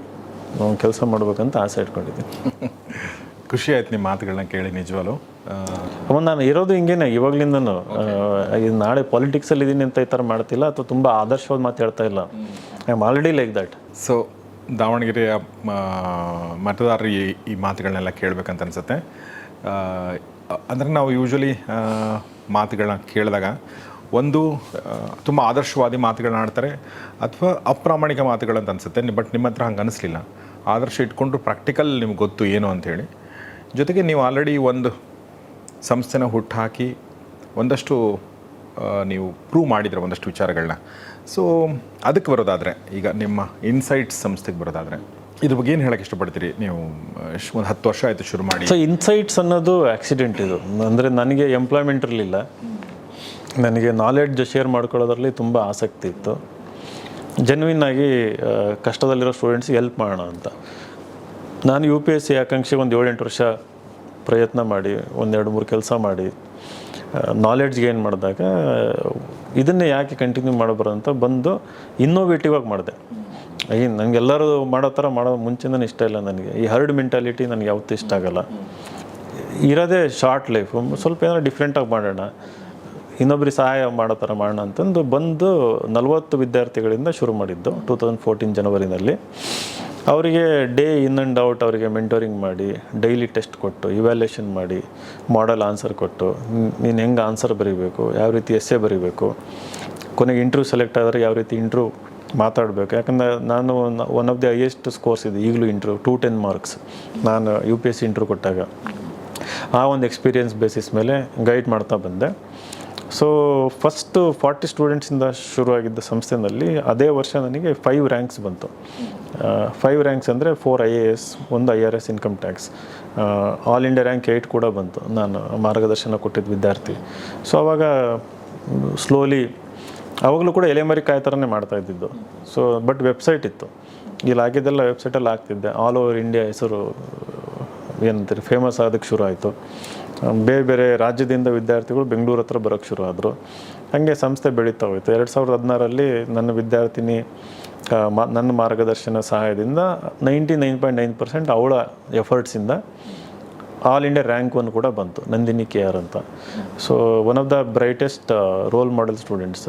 ಕೆಲಸ ಮಾಡ್ಬೇಕಂತ ಆಸೆ ಇಟ್ಕೊಂಡಿದ್ದೀನಿ. ಖುಷಿ ಆಯ್ತು ನಿಮ್ಮ ಮಾತುಗಳನ್ನ ಕೇಳಿ ನಿಜವಾಗ್ಲು. ಅವನು ನಾನು ಇರೋದು ಹಿಂಗೇನೆ ಇವಾಗ್ಲಿಂದ ಇದು ನಾಳೆ ಪಾಲಿಟಿಕ್ಸಲ್ಲಿ ಇದ್ದೀನಿ ಅಂತ ಈ ಥರ ಮಾಡ್ತಿಲ್ಲ ಅಥವಾ ತುಂಬ ಆದರ್ಶವಾದ ಮಾತು ಹೇಳ್ತಾ ಇಲ್ಲ. I am already like that so ದಾವಣಗೆರೆಯ ಮತದಾರರು ಈ ಈ ಮಾತುಗಳನ್ನೆಲ್ಲ ಕೇಳಬೇಕಂತ ಅನಿಸುತ್ತೆ. ಅಂದರೆ ನಾವು ಯೂಶ್ವಲಿ ಮಾತುಗಳನ್ನ ಕೇಳಿದಾಗ ಒಂದು ತುಂಬ ಆದರ್ಶವಾದಿ ಮಾತುಗಳನ್ನ ಆಡ್ತಾರೆ ಅಥವಾ ಅಪ್ರಾಮಾಣಿಕ ಮಾತುಗಳಂತ ಅನಿಸುತ್ತೆ. ಬಟ್ ನಿಮ್ಮ ಹತ್ರ ಹಂಗೆ ಅನಿಸ್ಲಿಲ್ಲ. ಆದರ್ಶ ಇಟ್ಕೊಂಡ್ರು ಪ್ರಾಕ್ಟಿಕಲ್ ನಿಮ್ಗೆ ಗೊತ್ತು ಏನು ಅಂಥೇಳಿ ಜೊತೆಗೆ ನೀವು ಆಲ್ರೆಡಿ ಒಂದು ಸಂಸ್ಥೆನ ಹುಟ್ಟುಹಾಕಿ ಒಂದಷ್ಟು ನೀವು ಪ್ರೂವ್ ಮಾಡಿದ್ರೆ ಒಂದಷ್ಟು ವಿಚಾರಗಳನ್ನ ಸೊ ಅದಕ್ಕೆ ಬರೋದಾದರೆ, ಈಗ ನಿಮ್ಮ ಇನ್ಸೈಟ್ಸ್ ಸಂಸ್ಥೆಗೆ ಬರೋದಾದರೆ, ಇದ್ರ ಬಗ್ಗೆ ಏನು ಹೇಳಕ್ಕೆ ಇಷ್ಟಪಡ್ತೀರಿ? ನೀವು ಒಂದು ಹತ್ತು ವರ್ಷ ಆಯಿತು ಶುರು ಮಾಡಿ. ಸೊ ಇನ್ಸೈಟ್ಸ್ ಅನ್ನೋದು ಆಕ್ಸಿಡೆಂಟ್ ಇದು. ಅಂದರೆ ನನಗೆ ಎಂಪ್ಲಾಯ್ಮೆಂಟ್ ಇರಲಿಲ್ಲ. ನನಗೆ ನಾಲೆಡ್ಜ್ ಶೇರ್ ಮಾಡ್ಕೊಳ್ಳೋದ್ರಲ್ಲಿ ತುಂಬ ಆಸಕ್ತಿ ಇತ್ತು. ಜೆನ್ವಿನ್ ಆಗಿ ಕಷ್ಟದಲ್ಲಿರೋ ಸ್ಟೂಡೆಂಟ್ಸ್ಗೆ ಹೆಲ್ಪ್ ಮಾಡೋಣ ಅಂತ. ನಾನು ಯು ಪಿ ಎಸ್ ಸಿ ಆಕಾಂಕ್ಷೆ ಒಂದು ಏಳೆಂಟು ವರ್ಷ ಪ್ರಯತ್ನ ಮಾಡಿ ಒಂದೆರಡು ಮೂರು ಕೆಲಸ ಮಾಡಿ. ನಾಲೆಡ್ಜ್ ಗೇನ್ ಮಾಡಿದಾಗ, ಇದನ್ನೇ ಯಾಕೆ ಕಂಟಿನ್ಯೂ ಮಾಡಬಾರ್ದು ಅಂತ ಬಂದು ಇನ್ನೋವೇಟಿವ್ ಆಗಿ ಮಾಡಿದೆ. ಈ ನನಗೆಲ್ಲರೂ ಮಾಡೋ ಥರ ಮಾಡೋ ಮುಂಚೆನೇ ಇಷ್ಟ ಇಲ್ಲ ನನಗೆ. ಈ ಹರ್ಡ್ ಮೆಂಟಾಲಿಟಿ ನನಗೆ ಯಾವತ್ತೂ ಇಷ್ಟ ಆಗಲ್ಲ. ಇರೋದೇ ಶಾರ್ಟ್ ಲೈಫ್ ಸ್ವಲ್ಪ ಏನಾದ್ರು ಡಿಫ್ರೆಂಟಾಗಿ ಮಾಡೋಣ. ಇನ್ನೊಬ್ರಿಗೆ ಸಹಾಯ ಮಾಡೋ ಥರ ಮಾಡೋಣ ಅಂತಂದು ಬಂದು ನಲವತ್ತು ವಿದ್ಯಾರ್ಥಿಗಳಿಂದ ಶುರು ಮಾಡಿದ್ದು ಟೂ ತೌಸಂಡ್ ಫೋರ್ಟೀನ್ ಜನವರಿನಲ್ಲಿ ಅವರಿಗೆ ಡೇ ಇನ್ ಆ್ಯಂಡ್ ಔಟ್ ಅವರಿಗೆ ಮೆಂಟೋರಿಂಗ್ ಮಾಡಿ ಡೈಲಿ ಟೆಸ್ಟ್ ಕೊಟ್ಟು ಇವ್ಯಾಲ್ಯೂಷನ್ ಮಾಡಿ ಮಾಡಲ್ ಆನ್ಸರ್ ಕೊಟ್ಟು, ನೀನು ಹೆಂಗೆ ಆನ್ಸರ್ ಬರೀಬೇಕು? ಯಾವ ರೀತಿ ಎಸ್ಸೆ ಬರೀಬೇಕು? ಕೊನೆಗೆ ಇಂಟ್ರ್ಯೂ ಸೆಲೆಕ್ಟ್ ಆದರೆ ಯಾವ ರೀತಿ ಇಂಟ್ರ್ಯೂ ಮಾತಾಡಬೇಕು? ಯಾಕಂದರೆ ನಾನು one of the highest scores ಇದೆ, ಈಗಲೂ ಇಂಟ್ರ್ಯೂ ಟೂ ಟೆನ್ ಮಾರ್ಕ್ಸ್ ನಾನು U P S C interview ಕೊಟ್ಟಾಗ. ಆ ಒಂದು ಎಕ್ಸ್ಪೀರಿಯನ್ಸ್ ಬೇಸಿಸ್ ಮೇಲೆ ಗೈಡ್ ಮಾಡ್ತಾ ಬಂದೆ. ಸೊ ಫಸ್ಟ್ ಫಾರ್ಟಿ ಸ್ಟೂಡೆಂಟ್ಸಿಂದ ಶುರುವಾಗಿದ್ದ ಸಂಸ್ಥೆನಲ್ಲಿ ಅದೇ ವರ್ಷ ನನಗೆ ಫೈವ್ ರ್ಯಾಂಕ್ಸ್ ಬಂತು. ಫೈವ್ ರ್ಯಾಂಕ್ಸ್ ಅಂದರೆ ಫೋರ್ ಐ ಎ ಎಸ್ ಒಂದು I R S income tax all India rank eight ಕೂಡ ಬಂತು. ನಾನು ಮಾರ್ಗದರ್ಶನ ಕೊಟ್ಟಿದ್ದ ವಿದ್ಯಾರ್ಥಿ. ಸೊ ಅವಾಗ ಸ್ಲೋಲಿ ಆವಾಗಲೂ ಕೂಡ ಎಲೆಮರಿ ಕಾಯಿ ಥರನೇ ಮಾಡ್ತಾ ಇದ್ದಿದ್ದು. ಸೊ ಬಟ್ ವೆಬ್ಸೈಟ್ ಇತ್ತು. ಇಲ್ಲಿ ಆಗಿದ್ದೆಲ್ಲ ವೆಬ್ಸೈಟಲ್ಲಿ ಆಗ್ತಿದ್ದೆ. ಆಲ್ ಓವರ್ ಇಂಡಿಯಾ ಹೆಸರು, ಏನಂತೀರಿ ಫೇಮಸ್ ಆದಕ್ಕೆ ಶುರು ಆಯಿತು. ಬೇರೆ ಬೇರೆ ರಾಜ್ಯದಿಂದ ವಿದ್ಯಾರ್ಥಿಗಳು ಬೆಂಗಳೂರು ಹತ್ರ ಬರೋಕ್ಕೆ ಶುರು ಆದರು. ಹಾಗೆ ಸಂಸ್ಥೆ ಬೆಳೀತಾ ಹೋಯಿತು. ಎರಡು ಸಾವಿರದ ಹದಿನಾರಲ್ಲಿ ನನ್ನ ವಿದ್ಯಾರ್ಥಿನಿ ನನ್ನ ಮಾರ್ಗದರ್ಶನ ಸಹಾಯದಿಂದ ninety nine point nine percent ಅವಳ ಎಫರ್ಟ್ಸಿಂದ ಆಲ್ ಇಂಡಿಯಾ ರ್ಯಾಂಕ್ ಒನ್ ಕೂಡ ಬಂತು, ನಂದಿನಿ ಕೆ ಆರ್ ಅಂತ. So one of the brightest role model students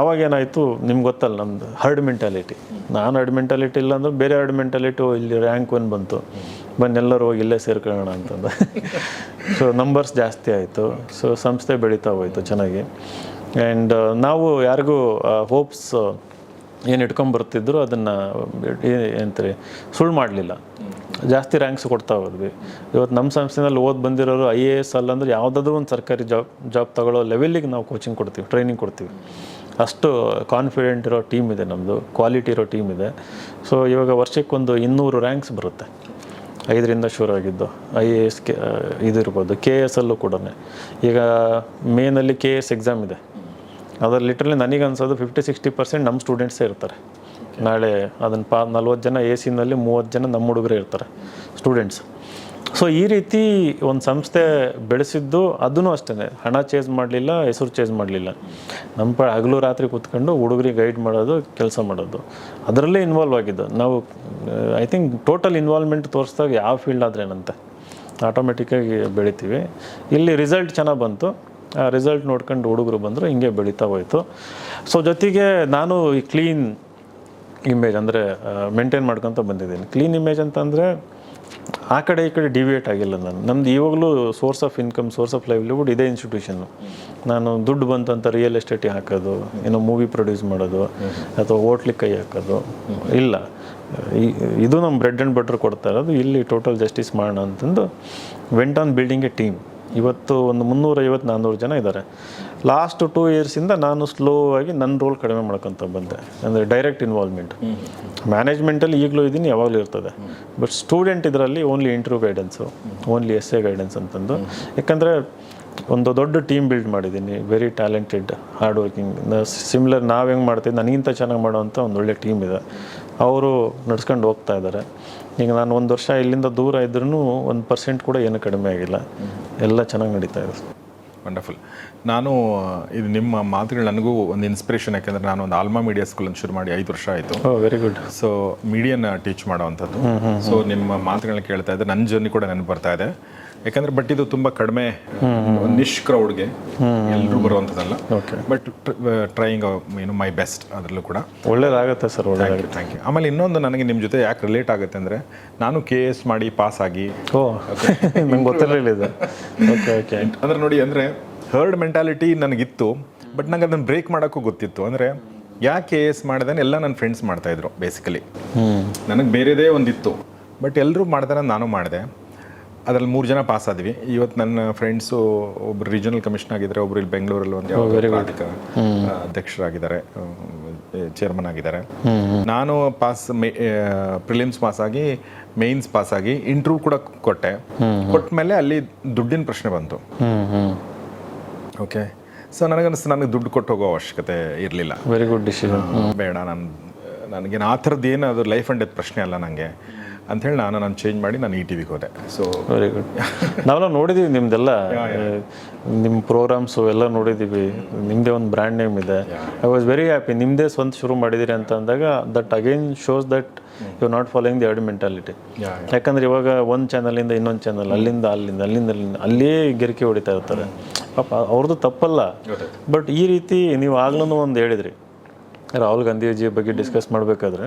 ಅವಾಗ ಏನಾಯಿತು ನಿಮ್ಗೆ ಗೊತ್ತಲ್ಲ ನಮ್ದು ಹರ್ಡ್ ಮೆಂಟಾಲಿಟಿ ನಾನು ಹರ್ಡ್ ಮೆಂಟಾಲಿಟಿ ಇಲ್ಲ ಅಂದ್ರೆ ಬೇರೆ ಹರ್ಡ್ ಮೆಂಟಾಲಿಟಿ ಇಲ್ಲಿ ರ್ಯಾಂಕ್ ಒನ್ ಬಂತು. ಬನ್ನೆಲ್ಲರೂ ಹೋಗಿ ಇಲ್ಲೇ ಸೇರ್ಕೊಳ್ಳೋಣ ಅಂತಂದು. ಸೊ ನಂಬರ್ಸ್ ಜಾಸ್ತಿ ಆಯಿತು. ಸೊ ಸಂಸ್ಥೆ ಬೆಳೀತಾ ಹೋಯಿತು ಚೆನ್ನಾಗಿ. ಆ್ಯಂಡ್ ನಾವು ಯಾರಿಗೂ ಹೋಪ್ಸ್ ಏನು ಇಟ್ಕೊಂಬರ್ತಿದ್ರು ಅದನ್ನು ಏನಂತಾರೆ, ಸುಳ್ಳು ಮಾಡಲಿಲ್ಲ. ಜಾಸ್ತಿ ರ್ಯಾಂಕ್ಸ್ ಕೊಡ್ತಾ ಹೋದ್ವಿ. ಇವತ್ತು ನಮ್ಮ ಸಂಸ್ಥೆನಲ್ಲಿ ಓದಿ ಬಂದಿರೋರು ಐ ಎ ಎಸ್ ಅಲ್ಲಂದ್ರೆ ಯಾವುದಾದ್ರೂ ಒಂದು ಸರ್ಕಾರಿ ಜಾಬ್ ಜಾಬ್ ತಗೊಳ್ಳೋ ಲೆವೆಲ್ಲಿಗೆ ನಾವು ಕೋಚಿಂಗ್ ಕೊಡ್ತೀವಿ ಟ್ರೈನಿಂಗ್ ಕೊಡ್ತೀವಿ. ಅಷ್ಟು ಕಾನ್ಫಿಡೆಂಟ್ ಇರೋ ಟೀಮ್ ಇದೆ ನಮ್ಮದು ಕ್ವಾಲಿಟಿ ಇರೋ ಟೀಮ್ ಇದೆ. ಸೊ ಇವಾಗ ವರ್ಷಕ್ಕೊಂದು ಇನ್ನೂರು ರ್ಯಾಂಕ್ಸ್ ಬರುತ್ತೆ. ಐದರಿಂದ ಶುರು ಆಗಿದ್ದು ಐ ಎ ಎಸ್ ಕೆ ಇದು ಇರ್ಬೋದು ಕೆ ಎಸ್ ಅಲ್ಲೂ ಕೂಡ ಈಗ ಮೇನಲ್ಲಿ ಕೆ ಎಸ್ ಎಕ್ಸಾಮ್ ಇದೆ. ಅದರಲ್ಲಿ ಲಿಟ್ರಲಿ ನನಗೆ ಅನ್ಸೋದು ಫಿಫ್ಟಿ ಸಿಕ್ಸ್ಟಿ ಪರ್ಸೆಂಟ್ ನಮ್ಮ ಸ್ಟೂಡೆಂಟ್ಸೇ ಇರ್ತಾರೆ. ನಾಳೆ ಅದನ್ನು ಪಾ ನಲ್ವತ್ತು ಜನ ಎ ಸಿನಲ್ಲಿ ಮೂವತ್ತು ಜನ ನಮ್ಮ ಹುಡುಗರೇ ಇರ್ತಾರೆ ಸ್ಟೂಡೆಂಟ್ಸ್ ಸೊ ಈ ರೀತಿ ಒಂದು ಸಂಸ್ಥೆ ಬೆಳೆಸಿದ್ದು ಅದೂ ಅಷ್ಟೇ ಹಣ ಚೇಂಜ್ ಮಾಡಲಿಲ್ಲ, ಹೆಸರು ಚೇಂಜ್ ಮಾಡಲಿಲ್ಲ. ನಮ್ಮ ಪ ಹಗಲು ರಾತ್ರಿ ಕೂತ್ಕೊಂಡು ಹುಡುಗರಿಗೆ ಗೈಡ್ ಮಾಡೋದು, ಕೆಲಸ ಮಾಡೋದು. ಅದರಲ್ಲೇ ಇನ್ವಾಲ್ವ್ ಆಗಿದ್ದು. ನಾವು ಐ ಥಿಂಕ್ ಟೋಟಲ್ ಇನ್ವಾಲ್ವ್ಮೆಂಟ್ ತೋರಿಸಿದಾಗ ಯಾವ ಫೀಲ್ಡ್ ಆದ್ರೇನಂತೆ ಆಟೋಮೆಟಿಕ್ಕಾಗಿ ಬೆಳಿತೀವಿ. ಇಲ್ಲಿ ರಿಸಲ್ಟ್ ಚೆನ್ನಾಗಿ ಬಂತು. ಆ ರಿಸಲ್ಟ್ ನೋಡ್ಕೊಂಡು ಹುಡುಗರು ಬಂದರು, ಹಿಂಗೆ ಬೆಳೀತಾ ಹೋಯಿತು. ಸೊ ಜೊತೆಗೆ ನಾನು ಈ ಕ್ಲೀನ್ ಇಮೇಜ್ ಅಂದರೆ ಮೇಂಟೈನ್ ಮಾಡ್ಕೊತ ಬಂದಿದ್ದೀನಿ. ಕ್ಲೀನ್ ಇಮೇಜ್ ಅಂತಂದರೆ ಆ ಕಡೆ ಈ ಕಡೆ ಡಿವಿಯೇಟ್ ಆಗಿಲ್ಲ ನಾನು. ನಮ್ದು ಇವಾಗಲೂ source of income source of livelihood ಇದೇ ಇನ್ಸ್ಟಿಟ್ಯೂಷನ್ನು ನಾನು ದುಡ್ಡು ಬಂತಂತ ರಿಯಲ್ ಎಸ್ಟೇಟಿಗೆ ಹಾಕೋದು, ಏನೋ ಮೂವಿ ಪ್ರೊಡ್ಯೂಸ್ ಮಾಡೋದು, ಅಥವಾ ಹೋಟ್ಲಿಗೆ ಕೈ ಹಾಕೋದು, ಇಲ್ಲ. ಇದು ನಮ್ಮ ಬ್ರೆಡ್ ಆ್ಯಂಡ್ ಬಟರ್ ಕೊಡ್ತಾ ಇರೋದು. ಇಲ್ಲಿ ಟೋಟಲ್ ಜಸ್ಟಿಸ್ ಮಾಡೋಣ ಅಂತಂದು went on building a team ಇವತ್ತು ಒಂದು ಮುನ್ನೂರೈವತ್ತು ನಾನ್ನೂರು ಜನ ಇದ್ದಾರೆ. ಲಾಸ್ಟ್ ಟೂ ಇಯರ್ಸಿಂದ ನಾನು ಸ್ಲೋ ಆಗಿ ನನ್ನ ರೋಲ್ ಕಡಿಮೆ ಮಾಡ್ಕೊತ ಬಂದೆ. ಅಂದರೆ ಡೈರೆಕ್ಟ್ ಇನ್ವಾಲ್ವ್ಮೆಂಟ್ ಮ್ಯಾನೇಜ್ಮೆಂಟಲ್ಲಿ ಈಗಲೂ ಇದ್ದೀನಿ ಯಾವಾಗಲೂ ಇರ್ತದೆ. ಬಟ್ ಸ್ಟೂಡೆಂಟ್ ಇದರಲ್ಲಿ only interview guidance only S A guidance ಅಂತಂದು. ಯಾಕಂದರೆ ಒಂದು ದೊಡ್ಡ ಟೀಮ್ ಬಿಲ್ಡ್ ಮಾಡಿದ್ದೀನಿ very talented hard working similar ನಾವು ಹೆಂಗೆ ಮಾಡ್ತೀವಿ ನನಗಿಂತ ಚೆನ್ನಾಗಿ ಮಾಡೋವಂಥ ಒಂದು ಒಳ್ಳೆ ಟೀಮ್ ಇದೆ. ಅವರು ನಡ್ಸ್ಕೊಂಡು ಹೋಗ್ತಾ ಇದ್ದಾರೆ ಈಗ ನಾನು ಒಂದು ವರ್ಷ ಇಲ್ಲಿಂದ ದೂರ ಇದ್ರೂ ಒಂದು ಪರ್ಸೆಂಟ್ ಕೂಡ ಏನು ಕಡಿಮೆ ಆಗಿಲ್ಲ. ಎಲ್ಲ ಚೆನ್ನಾಗಿ ನಡೀತಾ ಇದೆ. ವಂಡರ್ಫುಲ್ ನಾನು ಇದು ನಿಮ್ಮ ಮಾತುಗಳು ನನಗೂ ಒಂದು ಇನ್ಸ್ಪಿರೇಷನ್ ಯಾಕೆಂದರೆ ನಾನು ಒಂದು ಆಲ್ಮಾ ಮೀಡಿಯಾ ಸ್ಕೂಲನ್ನು ಶುರು ಮಾಡಿ ಐದು ವರ್ಷ ಆಯಿತು. ವೆರಿ ಗುಡ್ ಸೊ ಮೀಡಿಯನ್ನ ಟೀಚ್ ಮಾಡೋವಂಥದ್ದು. ಸೊ ನಿಮ್ಮ ಮಾತುಗಳನ್ನ ಕೇಳ್ತಾ ಇದ್ದೆ ನನ್ನ ಜರ್ನಿ ಕೂಡ ನೆನಪು ಬರ್ತಾ ಇದೆ. ಯಾಕಂದ್ರೆ ಬಟ್ ಇದು ತುಂಬಾ ಕಡಿಮೆ ನಿಶ್ ಕ್ರೌಡ್ಗೆ ಎಲ್ಲರೂ ಬರುವಂಥದ್ದಲ್ಲ. ಬಟ್ ಟ್ರೈಯಿಂಗ್ ಏನು ಮೈ ಬೆಸ್ಟ್ ಅದರಲ್ಲೂ ಕೂಡ. ಒಳ್ಳೇದಾಗುತ್ತೆ ಸರ್ ಥ್ಯಾಂಕ್ ಯು ಆಮೇಲೆ ಇನ್ನೊಂದು ನನಗೆ ನಿಮ್ಮ ಜೊತೆ ಯಾಕೆ ರಿಲೇಟ್ ಆಗುತ್ತೆ ಅಂದರೆ ನಾನು ಕೆ ಎಸ್ ಮಾಡಿ ಪಾಸ್ ಆಗಿ. ಓ ನಂಗೆ ಗೊತ್ತಿರಲಿಲ್ಲ ಇದು. ಓಕೆ ಓಕೆ ಅಂದ್ರೆ ನೋಡಿ ಅಂದರೆ ಹರ್ಡ್ ಮೆಂಟಾಲಿಟಿ ನನಗಿತ್ತು ಬಟ್ ನಂಗೆ ಅದನ್ನು ಬ್ರೇಕ್ ಮಾಡೋಕ್ಕೂ ಗೊತ್ತಿತ್ತು. ಅಂದರೆ ಯಾಕೆ ಕೆ ಎಸ್ ಮಾಡಿದಾನೆ ಎಲ್ಲ ನನ್ನ ಫ್ರೆಂಡ್ಸ್ ಮಾಡ್ತಾಯಿದ್ರು ಬೇಸಿಕಲಿ ಹ್ಞೂ ನನಗೆ ಬೇರೆದೇ ಒಂದಿತ್ತು ಬಟ್ ಎಲ್ಲರೂ ಮಾಡ್ತಾರೆ ನಾನು ಮಾಡಿದೆ. ಅದರಲ್ಲಿ ಮೂರು ಜನ ಪಾಸ್ ಆದ್ವಿ. ಇವತ್ತು ನನ್ನ ಫ್ರೆಂಡ್ಸು ಒಬ್ರು ರೀಜನಲ್ ಕಮಿಷನ್ ಆಗಿದ್ದಾರೆ ಒಬ್ರು ಇಲ್ಲಿ ಬೆಂಗಳೂರಲ್ಲಿ ಒಂದು ಯಾವ್ದೋ ಅಧ್ಯಕ್ಷರಾಗಿದ್ದಾರೆ ಚೇರ್ಮನ್ ಆಗಿದ್ದಾರೆ. ನಾನು ಪಾಸ್ ಪ್ರಿಲಿಮ್ಸ್ ಪಾಸ್ ಆಗಿ ಮೇನ್ಸ್ ಪಾಸ್ ಆಗಿ ಇಂಟರ್ವ್ಯೂ ಕೂಡ ಕೊಟ್ಟೆ. ಕೊಟ್ಟ ಮೇಲೆ ಅಲ್ಲಿ ದುಡ್ಡಿನ ಪ್ರಶ್ನೆ ಬಂತು. ಓಕೆ? ಸೊ ನನಗನ್ನಿಸ್ತು ನನಗೆ ದುಡ್ಡು ಕೊಟ್ಟು ಹೋಗೋ ಅವಶ್ಯಕತೆ ಇರಲಿಲ್ಲ. ವೆರಿ ಗುಡ್ ಡಿಸಿಷನ್ ಬೇಡ ನಾನು ನನಗೇನು ಆ ಥರದ್ದು ಏನು ಅದು ಲೈಫ್ ಅಂಡ್ ಡೆತ್ ಪ್ರಶ್ನೆ ಅಲ್ಲ ನನಗೆ ಅಂಥೇಳಿ ನಾನು ನಾನು ಚೇಂಜ್ ಮಾಡಿ ನಾನು ಈ ಟಿ ವಿಗೆ ಹೋದೆ. ಸೊ ವೆರಿ ಗುಡ್ ನಾವೆಲ್ಲ ನೋಡಿದ್ದೀವಿ ನಿಮ್ಮದೆಲ್ಲ ನಿಮ್ಮ ಪ್ರೋಗ್ರಾಮ್ಸು ಎಲ್ಲ ನೋಡಿದ್ದೀವಿ ನಿಮ್ಮದೇ ಒಂದು ಬ್ರ್ಯಾಂಡ್ ನೇಮ್ ಇದೆ. ಐ ವಾಸ್ ವೆರಿ ಹ್ಯಾಪಿ ನಿಮ್ಮದೇ ಸ್ವಂತ ಶುರು ಮಾಡಿದಿರಿ ಅಂತ ಅಂದಾಗ that again shows that you not following the herd mentality ಯಾಕಂದ್ರೆ ಇವಾಗ ಒಂದು ಚಾನಲಿಂದ ಇನ್ನೊಂದು ಚಾನಲ್ ಅಲ್ಲಿಂದ ಅಲ್ಲಿಂದ ಅಲ್ಲಿಂದ ಅಲ್ಲಿಂದ ಅಲ್ಲಿಯೇ ಗಿರಿಕೆ ಹೊಡಿತಾ ಇರ್ತಾರೆ. ಪಾಪ ಅವ್ರದ್ದು ತಪ್ಪಲ್ಲ. ಬಟ್ ಈ ರೀತಿ ನೀವು ಆಗ್ಲೂ ಒಂದು ಹೇಳಿದ್ರಿ. ರಾಹುಲ್ ಗಾಂಧೀಜಿ ಬಗ್ಗೆ ಡಿಸ್ಕಸ್ ಮಾಡಬೇಕಾದ್ರೆ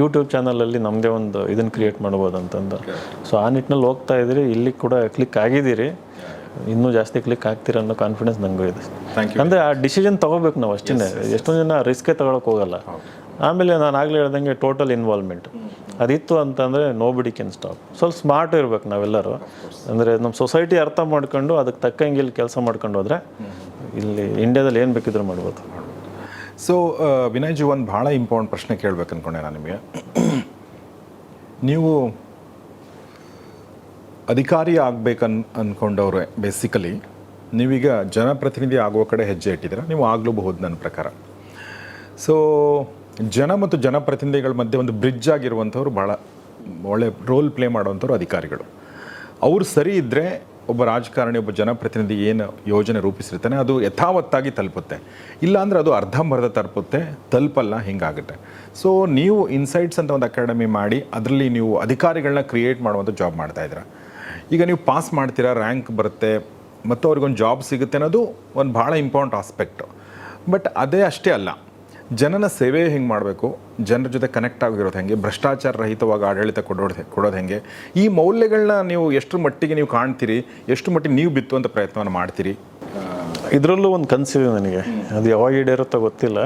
ಯೂಟ್ಯೂಬ್ ಚಾನಲಲ್ಲಿ ನಮ್ಮದೇ ಒಂದು ಇದನ್ನು ಕ್ರಿಯೇಟ್ ಮಾಡ್ಬೋದು ಅಂತಂದು. ಸೊ ಆ ನಿಟ್ಟಿನಲ್ಲಿ ಹೋಗ್ತಾ ಇದ್ರೆ ಇಲ್ಲಿ ಕೂಡ ಕ್ಲಿಕ್ ಆಗಿದ್ದೀರಿ. ಇನ್ನೂ ಜಾಸ್ತಿ ಕ್ಲಿಕ್ ಆಗ್ತೀರ ಅನ್ನೋ ಕಾನ್ಫಿಡೆನ್ಸ್ ನನಗೂ ಇದೆ. ಅಂದರೆ ಆ ಡಿಸಿಷನ್ ತೊಗೋಬೇಕು ನಾವು ಅಷ್ಟೇ ಎಷ್ಟೊಂದು ಜನ ರಿಸ್ಕೇ ತಗೊಳಕ್ಕೆ ಹೋಗಲ್ಲ. ಆಮೇಲೆ ನಾನು ಆಗಲೇ ಹೇಳ್ದಂಗೆ ಟೋಟಲ್ ಇನ್ವಾಲ್ವ್ಮೆಂಟ್ ಅದಿತ್ತು ಅಂತಂದರೆ ನೋ ಬಿಡಿ ಕ್ಯಾನ್ ಸ್ಟಾಪ್ ಸ್ವಲ್ಪ ಸ್ಮಾರ್ಟ್ ಇರ್ಬೇಕು ನಾವೆಲ್ಲರೂ. ಅಂದರೆ ನಮ್ಮ ಸೊಸೈಟಿ ಅರ್ಥ ಮಾಡ್ಕೊಂಡು ಅದಕ್ಕೆ ತಕ್ಕಂಗೆ ಇಲ್ಲಿ ಕೆಲಸ ಮಾಡ್ಕೊಂಡು ಹೋದರೆ ಇಲ್ಲಿ ಇಂಡಿಯಾದಲ್ಲಿ ಏನು ಬೇಕಿದ್ರೂ ಮಾಡ್ಬೋದು. ಸೊ ವಿನಯ್ಜಿ ಒಂದು ಭಾಳ ಇಂಪಾರ್ಟೆಂಟ್ ಪ್ರಶ್ನೆ ಕೇಳ್ಬೇಕು ಅನ್ಕೊಂಡೆ ನಾನು ನಿಮಗೆ. ನೀವು ಅಧಿಕಾರಿ ಆಗ್ಬೇಕನ್ ಅಂದ್ಕೊಂಡವ್ರೆ ಬೇಸಿಕಲಿ ನೀವೀಗ ಜನಪ್ರತಿನಿಧಿ ಆಗುವ ಕಡೆ ಹೆಜ್ಜೆ ಇಟ್ಟಿದ್ದೀರ? ನೀವು ಆಗಲೂಬಹುದು ನನ್ನ ಪ್ರಕಾರ. ಸೊ ಜನ ಮತ್ತು ಜನಪ್ರತಿನಿಧಿಗಳ ಮಧ್ಯೆ ಒಂದು ಬ್ರಿಡ್ಜ್ ಆಗಿರುವಂಥವ್ರು ಭಾಳ ಒಳ್ಳೆ ರೋಲ್ ಪ್ಲೇ ಮಾಡುವಂಥವ್ರು ಅಧಿಕಾರಿಗಳು. ಅವ್ರು ಸರಿ ಇದ್ದರೆ ಒಬ್ಬ ರಾಜಕಾರಣಿ, ಒಬ್ಬ ಜನಪ್ರತಿನಿಧಿ ಏನು ಯೋಜನೆ ರೂಪಿಸಿರ್ತಾನೆ, ಅದು ಯಥಾವತ್ತಾಗಿ ತಲುಪುತ್ತೆ. ಇಲ್ಲಾಂದರೆ ಅದು ಅರ್ಧಂಬರ್ಧ ತಲುಪುತ್ತೆ, ತಲುಪಲ್ಲ, ಹಿಂಗಾಗುತ್ತೆ. ಸೊ ನೀವು ಇನ್ಸೈಟ್ಸ್ ಅಂತ ಒಂದು ಅಕಾಡೆಮಿ ಮಾಡಿ, ಅದರಲ್ಲಿ ನೀವು ಅಧಿಕಾರಿಗಳನ್ನ ಕ್ರಿಯೇಟ್ ಮಾಡುವಂಥ ಜಾಬ್ ಮಾಡ್ತಾ ಇದ್ದೀರಾ. ಈಗ ನೀವು ಪಾಸ್ ಮಾಡ್ತೀರಾ ರ್ಯಾಂಕ್ ಬರುತ್ತೆ ಮತ್ತು ಅವ್ರಿಗೊಂದು ಜಾಬ್ ಸಿಗುತ್ತೆ ಅನ್ನೋದು ಒಂದು ಭಾಳ ಇಂಪಾರ್ಟೆಂಟ್ ಆಸ್ಪೆಕ್ಟು ಬಟ್ ಅದೇ ಅಷ್ಟೇ ಅಲ್ಲ. ಜನನ ಸೇವೆ ಹೆಂಗೆ ಮಾಡಬೇಕು? ಜನರ ಜೊತೆ ಕನೆಕ್ಟ್ ಆಗಿರೋದು ಹೆಂಗೆ? ಭ್ರಷ್ಟಾಚಾರ ರಹಿತವಾಗಿ ಆಡಳಿತ ಕೊಡೋದು ಕೊಡೋದು ಹೆಂಗೆ? ಈ ಮೌಲ್ಯಗಳನ್ನ ನೀವು ಎಷ್ಟು ಮಟ್ಟಿಗೆ ನೀವು ಕಾಣ್ತೀರಿ? ಎಷ್ಟು ಮಟ್ಟಿಗೆ ನೀವು ಬಿತ್ತುವಂಥ ಪ್ರಯತ್ನವನ್ನು ಮಾಡ್ತೀರಿ? ಇದರಲ್ಲೂ ಒಂದು ಕನಸಿದೆ ನನಗೆ. ಅದು ಯಾವಾಗ ಈಡೇರುತ್ತೋ ಗೊತ್ತಿಲ್ಲ.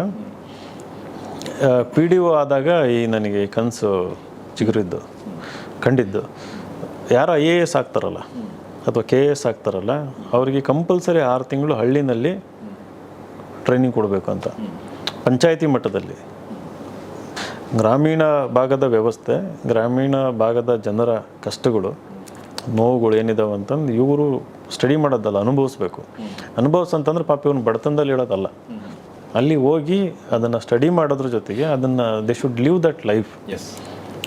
ಪಿ ಡಿ ಒ ಆದಾಗ ಈ ನನಗೆ ಕನಸು ಚಿಗುರಿದ್ದು, ಕಂಡಿದ್ದು. ಯಾರು ಐ ಎ ಎಸ್ ಆಗ್ತಾರಲ್ಲ, ಅಥವಾ ಕೆ ಎ ಎಸ್ ಆಗ್ತಾರಲ್ಲ, ಅವರಿಗೆ ಕಂಪಲ್ಸರಿ ಆರು ತಿಂಗಳು ಹಳ್ಳಿನಲ್ಲಿ ಟ್ರೈನಿಂಗ್ ಕೊಡಬೇಕು ಅಂತ. ಪಂಚಾಯತಿ ಮಟ್ಟದಲ್ಲಿ. ಗ್ರಾಮೀಣ ಭಾಗದ ವ್ಯವಸ್ಥೆ ಗ್ರಾಮೀಣ ಭಾಗದ ಜನರ ಕಷ್ಟಗಳು ನೋವುಗಳು ಏನಿದಾವೆ ಅಂತಂದು ಇವರು ಸ್ಟಡಿ ಮಾಡೋದಲ್ಲ ಅನುಭವಿಸ್ಬೇಕು. ಅನುಭವಿಸಂತಂದ್ರೆ ಪಾಪ ಇವನು ಬಡತನದಲ್ಲಿ ಹೇಳೋದಲ್ಲ. ಅಲ್ಲಿ ಹೋಗಿ ಅದನ್ನು ಸ್ಟಡಿ ಮಾಡೋದ್ರ ಜೊತೆಗೆ ಅದನ್ನು they should live that life S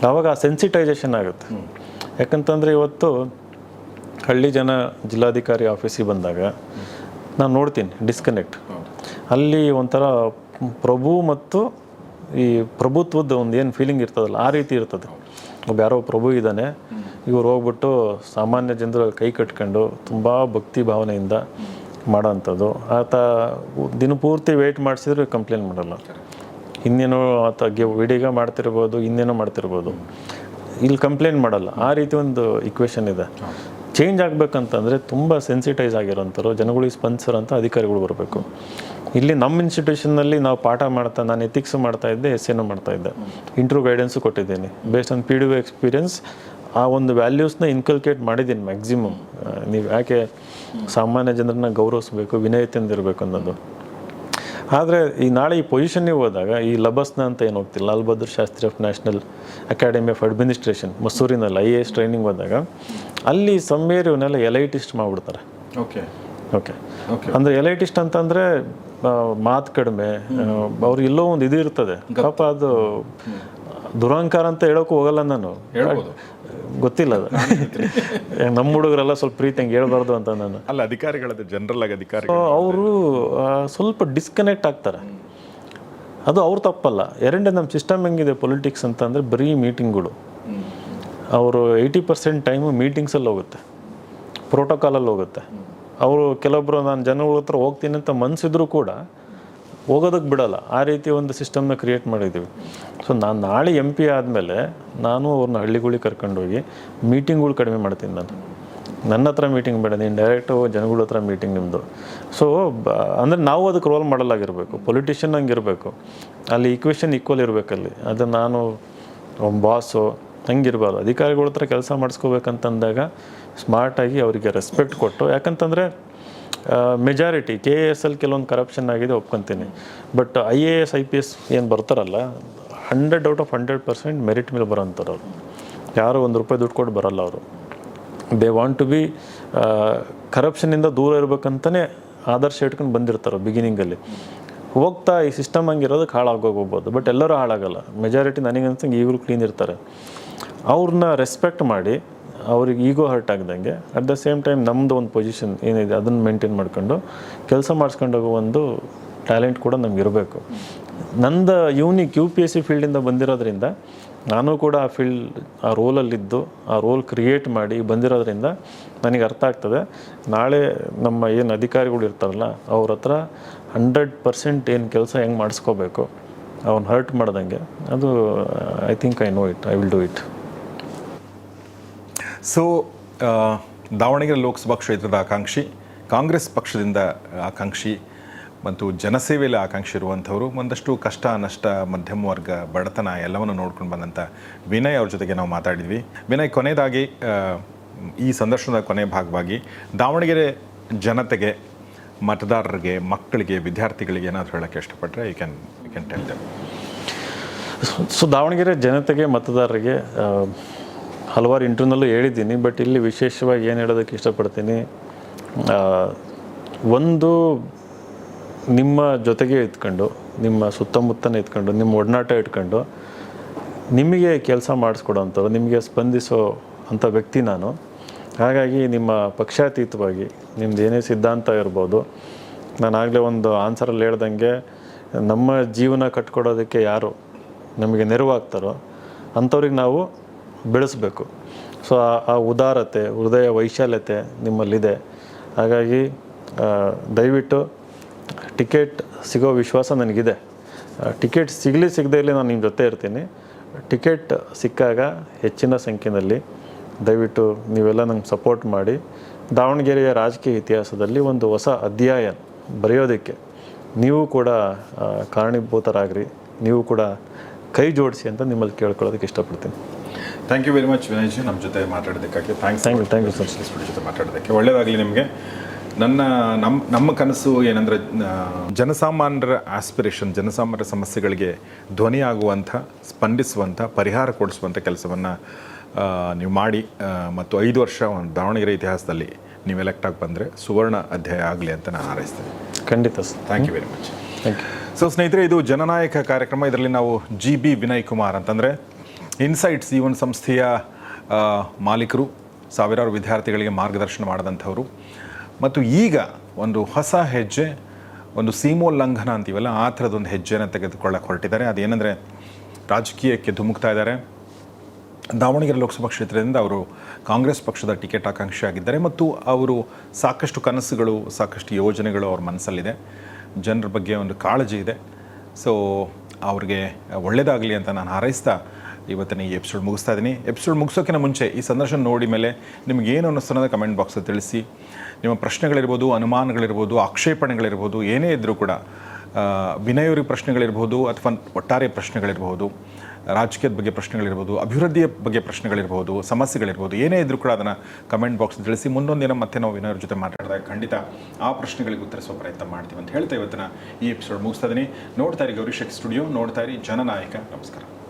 ಆವಾಗ ಆ ಸೆನ್ಸಿಟೈಸೇಷನ್ ಆಗುತ್ತೆ. ಯಾಕಂತಂದರೆ ಇವತ್ತು ಹಳ್ಳಿ ಜನ ಜಿಲ್ಲಾಧಿಕಾರಿ ಆಫೀಸಿಗೆ ಬಂದಾಗ ನಾನು ನೋಡ್ತೀನಿ ಡಿಸ್ಕನೆಕ್ಟ್ ಅಲ್ಲಿ ಒಂಥರ ಪ್ರಭು ಮತ್ತು ಈ ಪ್ರಭುತ್ವದ ಒಂದು ಏನು ಫೀಲಿಂಗ್ ಇರ್ತದಲ್ಲ, ಆ ರೀತಿ ಇರ್ತದೆ. ಒಬ್ಬ ಯಾರೋ ಪ್ರಭು ಇದ್ದಾನೆ, ಇವ್ರು ಹೋಗ್ಬಿಟ್ಟು ಸಾಮಾನ್ಯ ಜನರ ಕೈ ಕಟ್ಕೊಂಡು ತುಂಬ ಭಕ್ತಿ ಭಾವನೆಯಿಂದ ಮಾಡೋಂಥದ್ದು ಆತ ದಿನಪೂರ್ತಿ ವೆಯ್ಟ್ ಮಾಡಿಸಿದ್ರೆ ಕಂಪ್ಲೇಂಟ್ ಮಾಡಲ್ಲ. ಇನ್ನೇನೋ ಆತ ಗೆ ವಿಡಿಗ ಮಾಡ್ತಿರ್ಬೋದು, ಇನ್ನೇನೋ ಮಾಡ್ತಿರ್ಬೋದು. ಇಲ್ಲಿ ಕಂಪ್ಲೇಂಟ್ ಮಾಡಲ್ಲ. ಆ ರೀತಿ ಒಂದು ಇಕ್ವೇಷನ್ ಇದೆ. ಚೇಂಜ್ ಆಗಬೇಕಂತಂದರೆ ತುಂಬ ಸೆನ್ಸಿಟೈಸ್ ಆಗಿರೋಂಥವ್ರು, ಜನಗಳಿಗೆ ಅಂತ ಅಧಿಕಾರಿಗಳು ಬರಬೇಕು. ಇಲ್ಲಿ ನಮ್ಮ ಇನ್ಸ್ಟಿಟ್ಯೂಷನ್ನಲ್ಲಿ ನಾವು ಪಾಠ ಮಾಡ್ತಾ ನಾನು ಎಥಿಕ್ಸ್ ಮಾಡ್ತಾ ಇದ್ದೆ ಎಸ್ ಎನ್ ಮಾಡ್ತಾ ಇದ್ದೆ. ಇಂಟ್ರೂ ಗೈಡೆನ್ಸು ಕೊಟ್ಟಿದ್ದೀನಿ. Based on P D experience ಆ ಒಂದು ವ್ಯಾಲ್ಯೂಸ್ನ ಇನ್ಕಲ್ಕೇಟ್ ಮಾಡಿದ್ದೀನಿ ಮ್ಯಾಕ್ಸಿಮಮ್ ನೀವು ಯಾಕೆ ಸಾಮಾನ್ಯ ಜನರನ್ನ ಗೌರವಿಸ್ಬೇಕು ವಿನಯತೆಯಿಂದ ಇರಬೇಕು ಅನ್ನೋದು. ಆದರೆ ಈ ನಾಳೆ ಈ ಪೊಸಿಷನ್ಗೆ ಹೋದಾಗ ಈ ಲಬಸ್ನ ಅಂತ ಏನು ಹೋಗ್ತಿಲ್ಲ? Lal Bahadur Shastri of National Academy of Administration ಮಸೂರಿನಲ್ಲಿ I A S training ಹೋದಾಗ ಅಲ್ಲಿ ಸಮ್ಮೇರ್ ಇವನ್ನೆಲ್ಲ ಎಲೈಟಿಸ್ಟ್ ಮಾಡಿಬಿಡ್ತಾರೆ. ಓಕೆ ಓಕೆ ಓಕೆ ಅಂದರೆ ಎಲೈಟಿಸ್ಟ್ ಅಂತಂದರೆ ಮಾತು ಕಡಿಮೆ ಅವ್ರಿಗೆ ಎಲ್ಲೋ ಒಂದು ಇದು ಇರ್ತದೆ. ಪಾಪ ಅದು ದುರಹಂಕಾರ ಅಂತ ಹೇಳೋಕ್ಕೂ ಹೋಗಲ್ಲ ನಾನು. ಗೊತ್ತಿಲ್ಲ ಅದು. ನಮ್ಮ ಹುಡುಗರೆಲ್ಲ ಸ್ವಲ್ಪ ಪ್ರೀತಿ ಹಂಗೆ ಹೇಳ್ಬಾರ್ದು ಅಂತ ನಾನು. ಅಲ್ಲ ಅಧಿಕಾರಿಗಳದ್ದು ಜನರಲ್ ಆಗಿ ಅಧಿಕಾರಿ ಅವರು ಸ್ವಲ್ಪ ಡಿಸ್ಕನೆಕ್ಟ್ ಆಗ್ತಾರೆ. ಅದು ಅವ್ರ ತಪ್ಪಲ್ಲ. ಎರಡನೇ ನಮ್ಮ ಸಿಸ್ಟಮ್ ಹೆಂಗಿದೆ ಪೊಲಿಟಿಕ್ಸ್ ಅಂತಂದರೆ ಬರೀ ಮೀಟಿಂಗ್ಗಳು ಅವರು ಏಯ್ಟಿ ಪರ್ಸೆಂಟ್ ಟೈಮು ಮೀಟಿಂಗ್ಸಲ್ಲಿ ಹೋಗುತ್ತೆ. ಪ್ರೋಟೋಕಾಲಲ್ಲಿ ಹೋಗುತ್ತೆ. ಅವರು ಕೆಲವೊಬ್ಬರು ನಾನು ಜನಗಳ ಹತ್ರ ಹೋಗ್ತೀನಿ ಅಂತ ಮನಸ್ಸಿದ್ರು ಕೂಡ ಹೋಗೋದಕ್ಕೆ ಬಿಡಲ್ಲ. ಆ ರೀತಿ ಒಂದು ಸಿಸ್ಟಮ್ನ ಕ್ರಿಯೇಟ್ ಮಾಡಿದ್ದೀವಿ. ಸೊ ನಾನು ನಾಳೆ ಎಂ ಪಿ ಆದಮೇಲೆ ನಾನು ಅವ್ರನ್ನ ಹಳ್ಳಿಗಳಿಗೆ ಕರ್ಕೊಂಡೋಗಿ ಮೀಟಿಂಗ್ಗಳು ಕಡಿಮೆ ಮಾಡ್ತೀನಿ ನಾನು. ನನ್ನ ಹತ್ರ ಮೀಟಿಂಗ್ ಬೇಡ, ನೀನು ಡೈರೆಕ್ಟು ಜನಗಳ ಹತ್ರ ಮೀಟಿಂಗ್ ನಿಮ್ಮದು ಸೊ ಅಂದರೆ ನಾವು ಅದಕ್ಕೆ ರೋಲ್ ಮಾಡಲಾಗಿರಬೇಕು ಪೊಲಿಟಿಷಿಯನ್ ಹಂಗಿರಬೇಕು ಅಲ್ಲಿ ಈಕ್ವೇಷನ್ ಈಕ್ವಲ್ ಇರಬೇಕಲ್ಲಿ. ಅದು ನಾನು ಬಾಸು ಹಂಗಿರ್ಬಾರ್ದು. ಅಧಿಕಾರಿಗಳ ಹತ್ರ ಕೆಲಸ ಮಾಡಿಸ್ಕೋಬೇಕಂತಂದಾಗ ಸ್ಮಾರ್ಟಾಗಿ ಅವರಿಗೆ ರೆಸ್ಪೆಕ್ಟ್ ಕೊಟ್ಟು, ಯಾಕಂತಂದರೆ ಮೆಜಾರಿಟಿ ಕೆ ಎ ಎಸ್ ಅಲ್ಲಿ ಕೆಲವೊಂದು ಕರಪ್ಷನ್ ಆಗಿದೆ ಒಪ್ಕೊತೀನಿ. But I A S I P S ಏನು ಬರ್ತಾರಲ್ಲ hundred out of hundred percent merit ಮೇಲೆ ಬರೋಂಥವ್ರು ಅವರು. ಯಾರು ಒಂದು ರೂಪಾಯಿ ದುಡ್ಡು ಕೊಟ್ಟು ಬರಲ್ಲ ಅವರು. ದೇ ವಾಂಟ್ ಟು ಬಿ ಕರಪ್ಷನಿಂದ ದೂರ ಇರಬೇಕಂತಲೇ ಆದರ್ಶ ಇಟ್ಕೊಂಡು ಬಂದಿರ್ತಾರೆ ಬಿಗಿನಿಂಗಲ್ಲಿ ಹೋಗ್ತಾ ಈ ಸಿಸ್ಟಮ್ ಹಂಗಿರೋದಕ್ಕೆ ಹಾಳಾಗೋಗ್ಬೋದು ಬಟ್ ಎಲ್ಲರೂ ಹಾಳಾಗಲ್ಲ. ಮೆಜಾರಿಟಿ ನನಗೆ ಅನ್ಸಂಗೆ ಈಗಲೂ ಕ್ಲೀನ್ ಇರ್ತಾರೆ. ಅವ್ರನ್ನ ರೆಸ್ಪೆಕ್ಟ್ ಮಾಡಿ ಅವ್ರಿಗೆ ಈಗೋ ಹರ್ಟ್ ಆಗ್ದಂಗೆ ಅಟ್ ದ ಸೇಮ್ ಟೈಮ್ ನಮ್ಮದು ಒಂದು ಪೊಸಿಷನ್ ಏನಿದೆ, ಅದನ್ನು ಮೇಂಟೈನ್ ಮಾಡ್ಕೊಂಡು ಕೆಲಸ ಮಾಡಿಸ್ಕೊಂಡೋಗೋ ಒಂದು ಟ್ಯಾಲೆಂಟ್ ಕೂಡ ನಮ್ಗೆ ಇರಬೇಕು. ನಂದು unique U P S C ಫೀಲ್ಡಿಂದ ಬಂದಿರೋದ್ರಿಂದ, ನಾನು ಕೂಡ ಆ ಫೀಲ್ಡ್ ಆ ರೋಲಲ್ಲಿದ್ದು ಆ ರೋಲ್ ಕ್ರಿಯೇಟ್ ಮಾಡಿ ಬಂದಿರೋದ್ರಿಂದ ನನಗೆ ಅರ್ಥ ಆಗ್ತದೆ. ನಾಳೆ ನಮ್ಮ ಏನು ಅಧಿಕಾರಿಗಳು ಇರ್ತಾರಲ್ಲ, ಅವ್ರ ಹತ್ರ ಹಂಡ್ರೆಡ್ ಪರ್ಸೆಂಟ್ ಏನು ಕೆಲಸ ಹೆಂಗೆ ಮಾಡಿಸ್ಕೋಬೇಕು, ಅವ್ನು ಹರ್ಟ್ ಮಾಡ್ದಂಗೆ, ಅದು I think I know it I will do it so Davangere Lok Sabha ಕ್ಷೇತ್ರದ ಆಕಾಂಕ್ಷಿ, ಕಾಂಗ್ರೆಸ್ ಪಕ್ಷದಿಂದ ಆಕಾಂಕ್ಷಿ ಮತ್ತು ಜನಸೇವೆಯಲ್ಲಿ ಆಕಾಂಕ್ಷಿ ಇರುವಂಥವರು ಒಂದಷ್ಟು ಕಷ್ಟ, ನಷ್ಟ, ಮಧ್ಯಮ ವರ್ಗ, ಬಡತನ ಎಲ್ಲವನ್ನು ನೋಡ್ಕೊಂಡು ಬಂದಂಥ ವಿನಯ್ ಅವ್ರ ಜೊತೆಗೆ ನಾವು ಮಾತಾಡಿದ್ವಿ. ವಿನಯ್, ಕೊನೆಯದಾಗಿ ಈ ಸಂದರ್ಶನದ ಕೊನೆ ಭಾಗವಾಗಿ ದಾವಣಗೆರೆ ಜನತೆಗೆ, ಮತದಾರರಿಗೆ, ಮಕ್ಕಳಿಗೆ, ವಿದ್ಯಾರ್ಥಿಗಳಿಗೆ ಏನಾದರೂ ಹೇಳೋಕ್ಕೆ ಇಷ್ಟಪಟ್ಟರೆ you can you can tell them so Davangere ಜನತೆಗೆ, ಮತದಾರರಿಗೆ ಹಲವಾರು ಇಂಟರ್ನಲ್ಲೂ ಹೇಳಿದ್ದೀನಿ, ಬಟ್ ಇಲ್ಲಿ ವಿಶೇಷವಾಗಿ ಏನು ಹೇಳೋದಕ್ಕೆ ಇಷ್ಟಪಡ್ತೀನಿ ಒಂದು ನಿಮ್ಮ ಜೊತೆಗೆ ಇದ್ಕೊಂಡು, ನಿಮ್ಮ ಸುತ್ತಮುತ್ತನೇ ಇದ್ಕೊಂಡು, ನಿಮ್ಮ ಒಡನಾಟ ಇಟ್ಕೊಂಡು, ನಿಮಗೆ ಕೆಲಸ ಮಾಡಿಸ್ಕೊಡೋಂಥವ್ರು, ನಿಮಗೆ ಸ್ಪಂದಿಸೋ ಅಂಥ ವ್ಯಕ್ತಿ ನಾನು. ಹಾಗಾಗಿ ನಿಮ್ಮ ಪಕ್ಷಾತೀತವಾಗಿ ನಿಮ್ದು ಏನೇ ಸಿದ್ಧಾಂತ ಇರ್ಬೋದು, ನಾನು ಆಗಲೇ ಒಂದು ಆನ್ಸರಲ್ಲಿ ಹೇಳ್ದಂಗೆ, ನಮ್ಮ ಜೀವನ ಕಟ್ಕೊಡೋದಕ್ಕೆ ಯಾರು ನಮಗೆ ನೆರವಾಗ್ತಾರೋ ಅಂಥವ್ರಿಗೆ ನಾವು ಬೆಳೆಸಬೇಕು. ಸೊ ಆ- ಉದಾರತೆ, ಹೃದಯ ವೈಶಾಲ್ಯತೆ ನಿಮ್ಮಲ್ಲಿದೆ. ಹಾಗಾಗಿ ದಯವಿಟ್ಟು ಟಿಕೆಟ್ ಸಿಗೋ ವಿಶ್ವಾಸ ನನಗಿದೆ. ಟಿಕೆಟ್ ಸಿಗಲಿ ಸಿಗದೇ ಇಲ್ಲಿ ನಾನು ನಿಮ್ಮ ಜೊತೆ ಇರ್ತೀನಿ. ಟಿಕೆಟ್ ಸಿಕ್ಕಾಗ ಹೆಚ್ಚಿನ ಸಂಖ್ಯೆಯಲ್ಲಿ ದಯವಿಟ್ಟು ನೀವೆಲ್ಲ ನಂಗೆ ಸಪೋರ್ಟ್ ಮಾಡಿ. ದಾವಣಗೆರೆಯ ರಾಜಕೀಯ ಇತಿಹಾಸದಲ್ಲಿ ಒಂದು ಹೊಸ ಅಧ್ಯಾಯ ಬರೆಯೋದಕ್ಕೆ ನೀವು ಕೂಡ ಕಾರಣೀಭೂತರಾಗ್ರಿ. ನೀವು ಕೂಡ ಕೈ ಜೋಡಿಸಿ ಅಂತ ನಿಮ್ಮಲ್ಲಿ ಕೇಳ್ಕೊಳ್ಳೋದಕ್ಕೆ ಇಷ್ಟಪಡ್ತೀನಿ. Thank you very much Vinay ನಮ್ಮ ಜೊತೆ ಮಾತಾಡೋದಕ್ಕಾಗಿ. Thanks thank you thank you sir ಜೊತೆ ಮಾತಾಡೋದಕ್ಕೆ. ಒಳ್ಳೆಯದಾಗಲಿ ನಿಮಗೆ. ನನ್ನ ನಮ್ಮ ನಮ್ಮ ಕನಸು ಏನಂದರೆ ಜನಸಾಮಾನ್ಯರ ಆಸ್ಪಿರೇಷನ್ ಜನಸಾಮಾನ್ಯರ ಸಮಸ್ಯೆಗಳಿಗೆ ಧ್ವನಿಯಾಗುವಂಥ ಸ್ಪಂದಿಸುವಂಥ ಪರಿಹಾರ ಕೊಡಿಸುವಂಥ ಕೆಲಸವನ್ನು ನೀವು ಮಾಡಿ ಮತ್ತು ಐದು ವರ್ಷ ಒಂದು ದಾವಣಗೆರೆ ಇತಿಹಾಸದಲ್ಲಿ ನೀವು ಎಲೆಕ್ಟ್ ಆಗಿ ಬಂದರೆ ಸುವರ್ಣ ಅಧ್ಯಾಯ ಆಗಲಿ ಅಂತ ನಾನು ಹಾರೈಸ್ತೇನೆ. ಖಂಡಿತ sir thank you very much thank you so ಸ್ನೇಹಿತರೆ ಇದು ಜನನಾಯಕ ಕಾರ್ಯಕ್ರಮ. ಇದರಲ್ಲಿ ನಾವು ಜಿ ಬಿ ವಿನಯ್ ಕುಮಾರ್ ಅಂತಂದರೆ ಇನ್ಸೈಟ್ಸ್ ಈ ಒಂದು ಸಂಸ್ಥೆಯ ಮಾಲೀಕರು, ಸಾವಿರಾರು ವಿದ್ಯಾರ್ಥಿಗಳಿಗೆ ಮಾರ್ಗದರ್ಶನ ಮಾಡಿದಂಥವರು. ಮತ್ತು ಈಗ ಒಂದು ಹೊಸ ಹೆಜ್ಜೆ, ಒಂದು ಸೀಮೋಲ್ಲಂಘನ ಅಂತೀವಲ್ಲ, ಆ ಥರದೊಂದು ಹೆಜ್ಜೆನ ತೆಗೆದುಕೊಳ್ಳಕ್ಕೆ ಹೊರಟಿದ್ದಾರೆ. ಅದೇನೆಂದರೆ ರಾಜಕೀಯಕ್ಕೆ ಧುಮುಕ್ತಾ ಇದ್ದಾರೆ. ದಾವಣಗೆರೆ ಲೋಕಸಭಾ ಕ್ಷೇತ್ರದಿಂದ ಅವರು ಕಾಂಗ್ರೆಸ್ ಪಕ್ಷದ ಟಿಕೆಟ್ ಆಕಾಂಕ್ಷಿಯಾಗಿದ್ದಾರೆ ಮತ್ತು ಅವರು ಸಾಕಷ್ಟು ಕನಸುಗಳು, ಸಾಕಷ್ಟು ಯೋಜನೆಗಳು ಅವ್ರ ಮನಸ್ಸಲ್ಲಿದೆ. ಜನರ ಬಗ್ಗೆ ಒಂದು ಕಾಳಜಿ ಇದೆ. ಸೊ ಅವ್ರಿಗೆ ಒಳ್ಳೆಯದಾಗಲಿ ಅಂತ ನಾನು ಹಾರೈಸ್ತಾ ಇವತ್ತಿನ ಈ ಎಪಿಸೋಡ್ ಮುಗಿಸ್ತಾ ಇದ್ದೀನಿ. ಎಪಿಸೋಡ್ ಮುಗಿಸೋಕ್ಕಿಂತ ಮುಂಚೆ ಈ ಸಂದರ್ಶನ ನೋಡಿ ಮೇಲೆ ನಿಮ್ಗೆ ಏನು ಅನ್ನಿಸ್ತನ್ನೋದು ಕಮೆಂಟ್ ಬಾಕ್ಸಲ್ಲಿ ತಿಳಿಸಿ. ನಿಮ್ಮ ಪ್ರಶ್ನೆಗಳಿರ್ಬೋದು ಅನುಮಾನಗಳಿರ್ಬೋದು ಆಕ್ಷೇಪಣೆಗಳಿರ್ಬೋದು ಏನೇ ಇದ್ದರೂ ಕೂಡ ಆ, ವಿನಯವ್ರಿಗೆ ಪ್ರಶ್ನೆಗಳಿರ್ಬೋದು ಅಥವಾ ಒಟ್ಟಾರೆ ಪ್ರಶ್ನೆಗಳಿರ್ಬೋದು ರಾಜಕೀಯದ ಬಗ್ಗೆ ಪ್ರಶ್ನೆಗಳಿರ್ಬೋದು ಅಭಿವೃದ್ಧಿಯ ಬಗ್ಗೆ ಪ್ರಶ್ನೆಗಳಿರ್ಬೋದು ಸಮಸ್ಯೆಗಳಿರ್ಬೋದು ಏನೇ ಇದ್ದರೂ ಕೂಡ ಅದನ್ನು ಕಮೆಂಟ್ ಬಾಕ್ಸ್ ತಿಳಿಸಿ. ಮುಂದೊಂದು ದಿನ ಮತ್ತೆ ನಾವು ವಿನಯರ ಜೊತೆ ಮಾತಾಡಿದಾಗ ಖಂಡಿತ ಆ ಪ್ರಶ್ನೆಗಳಿಗೆ ಉತ್ತರಿಸುವ ಪ್ರಯತ್ನ ಮಾಡ್ತೀವಿ ಅಂತ ಹೇಳ್ತಾ ಇವತ್ತಿನ ಈ ಎಪಿಸೋಡ್ ಮುಗಿಸ್ತಾ ಇದ್ದೀನಿ. ನೋಡ್ತಾ ಇರಿ ಗೌರಿಶಕ್ ಸ್ಟುಡಿಯೋ ನೋಡ್ತಾ ಇರಿ ಜನನಾಯಕ ನಮಸ್ಕಾರ.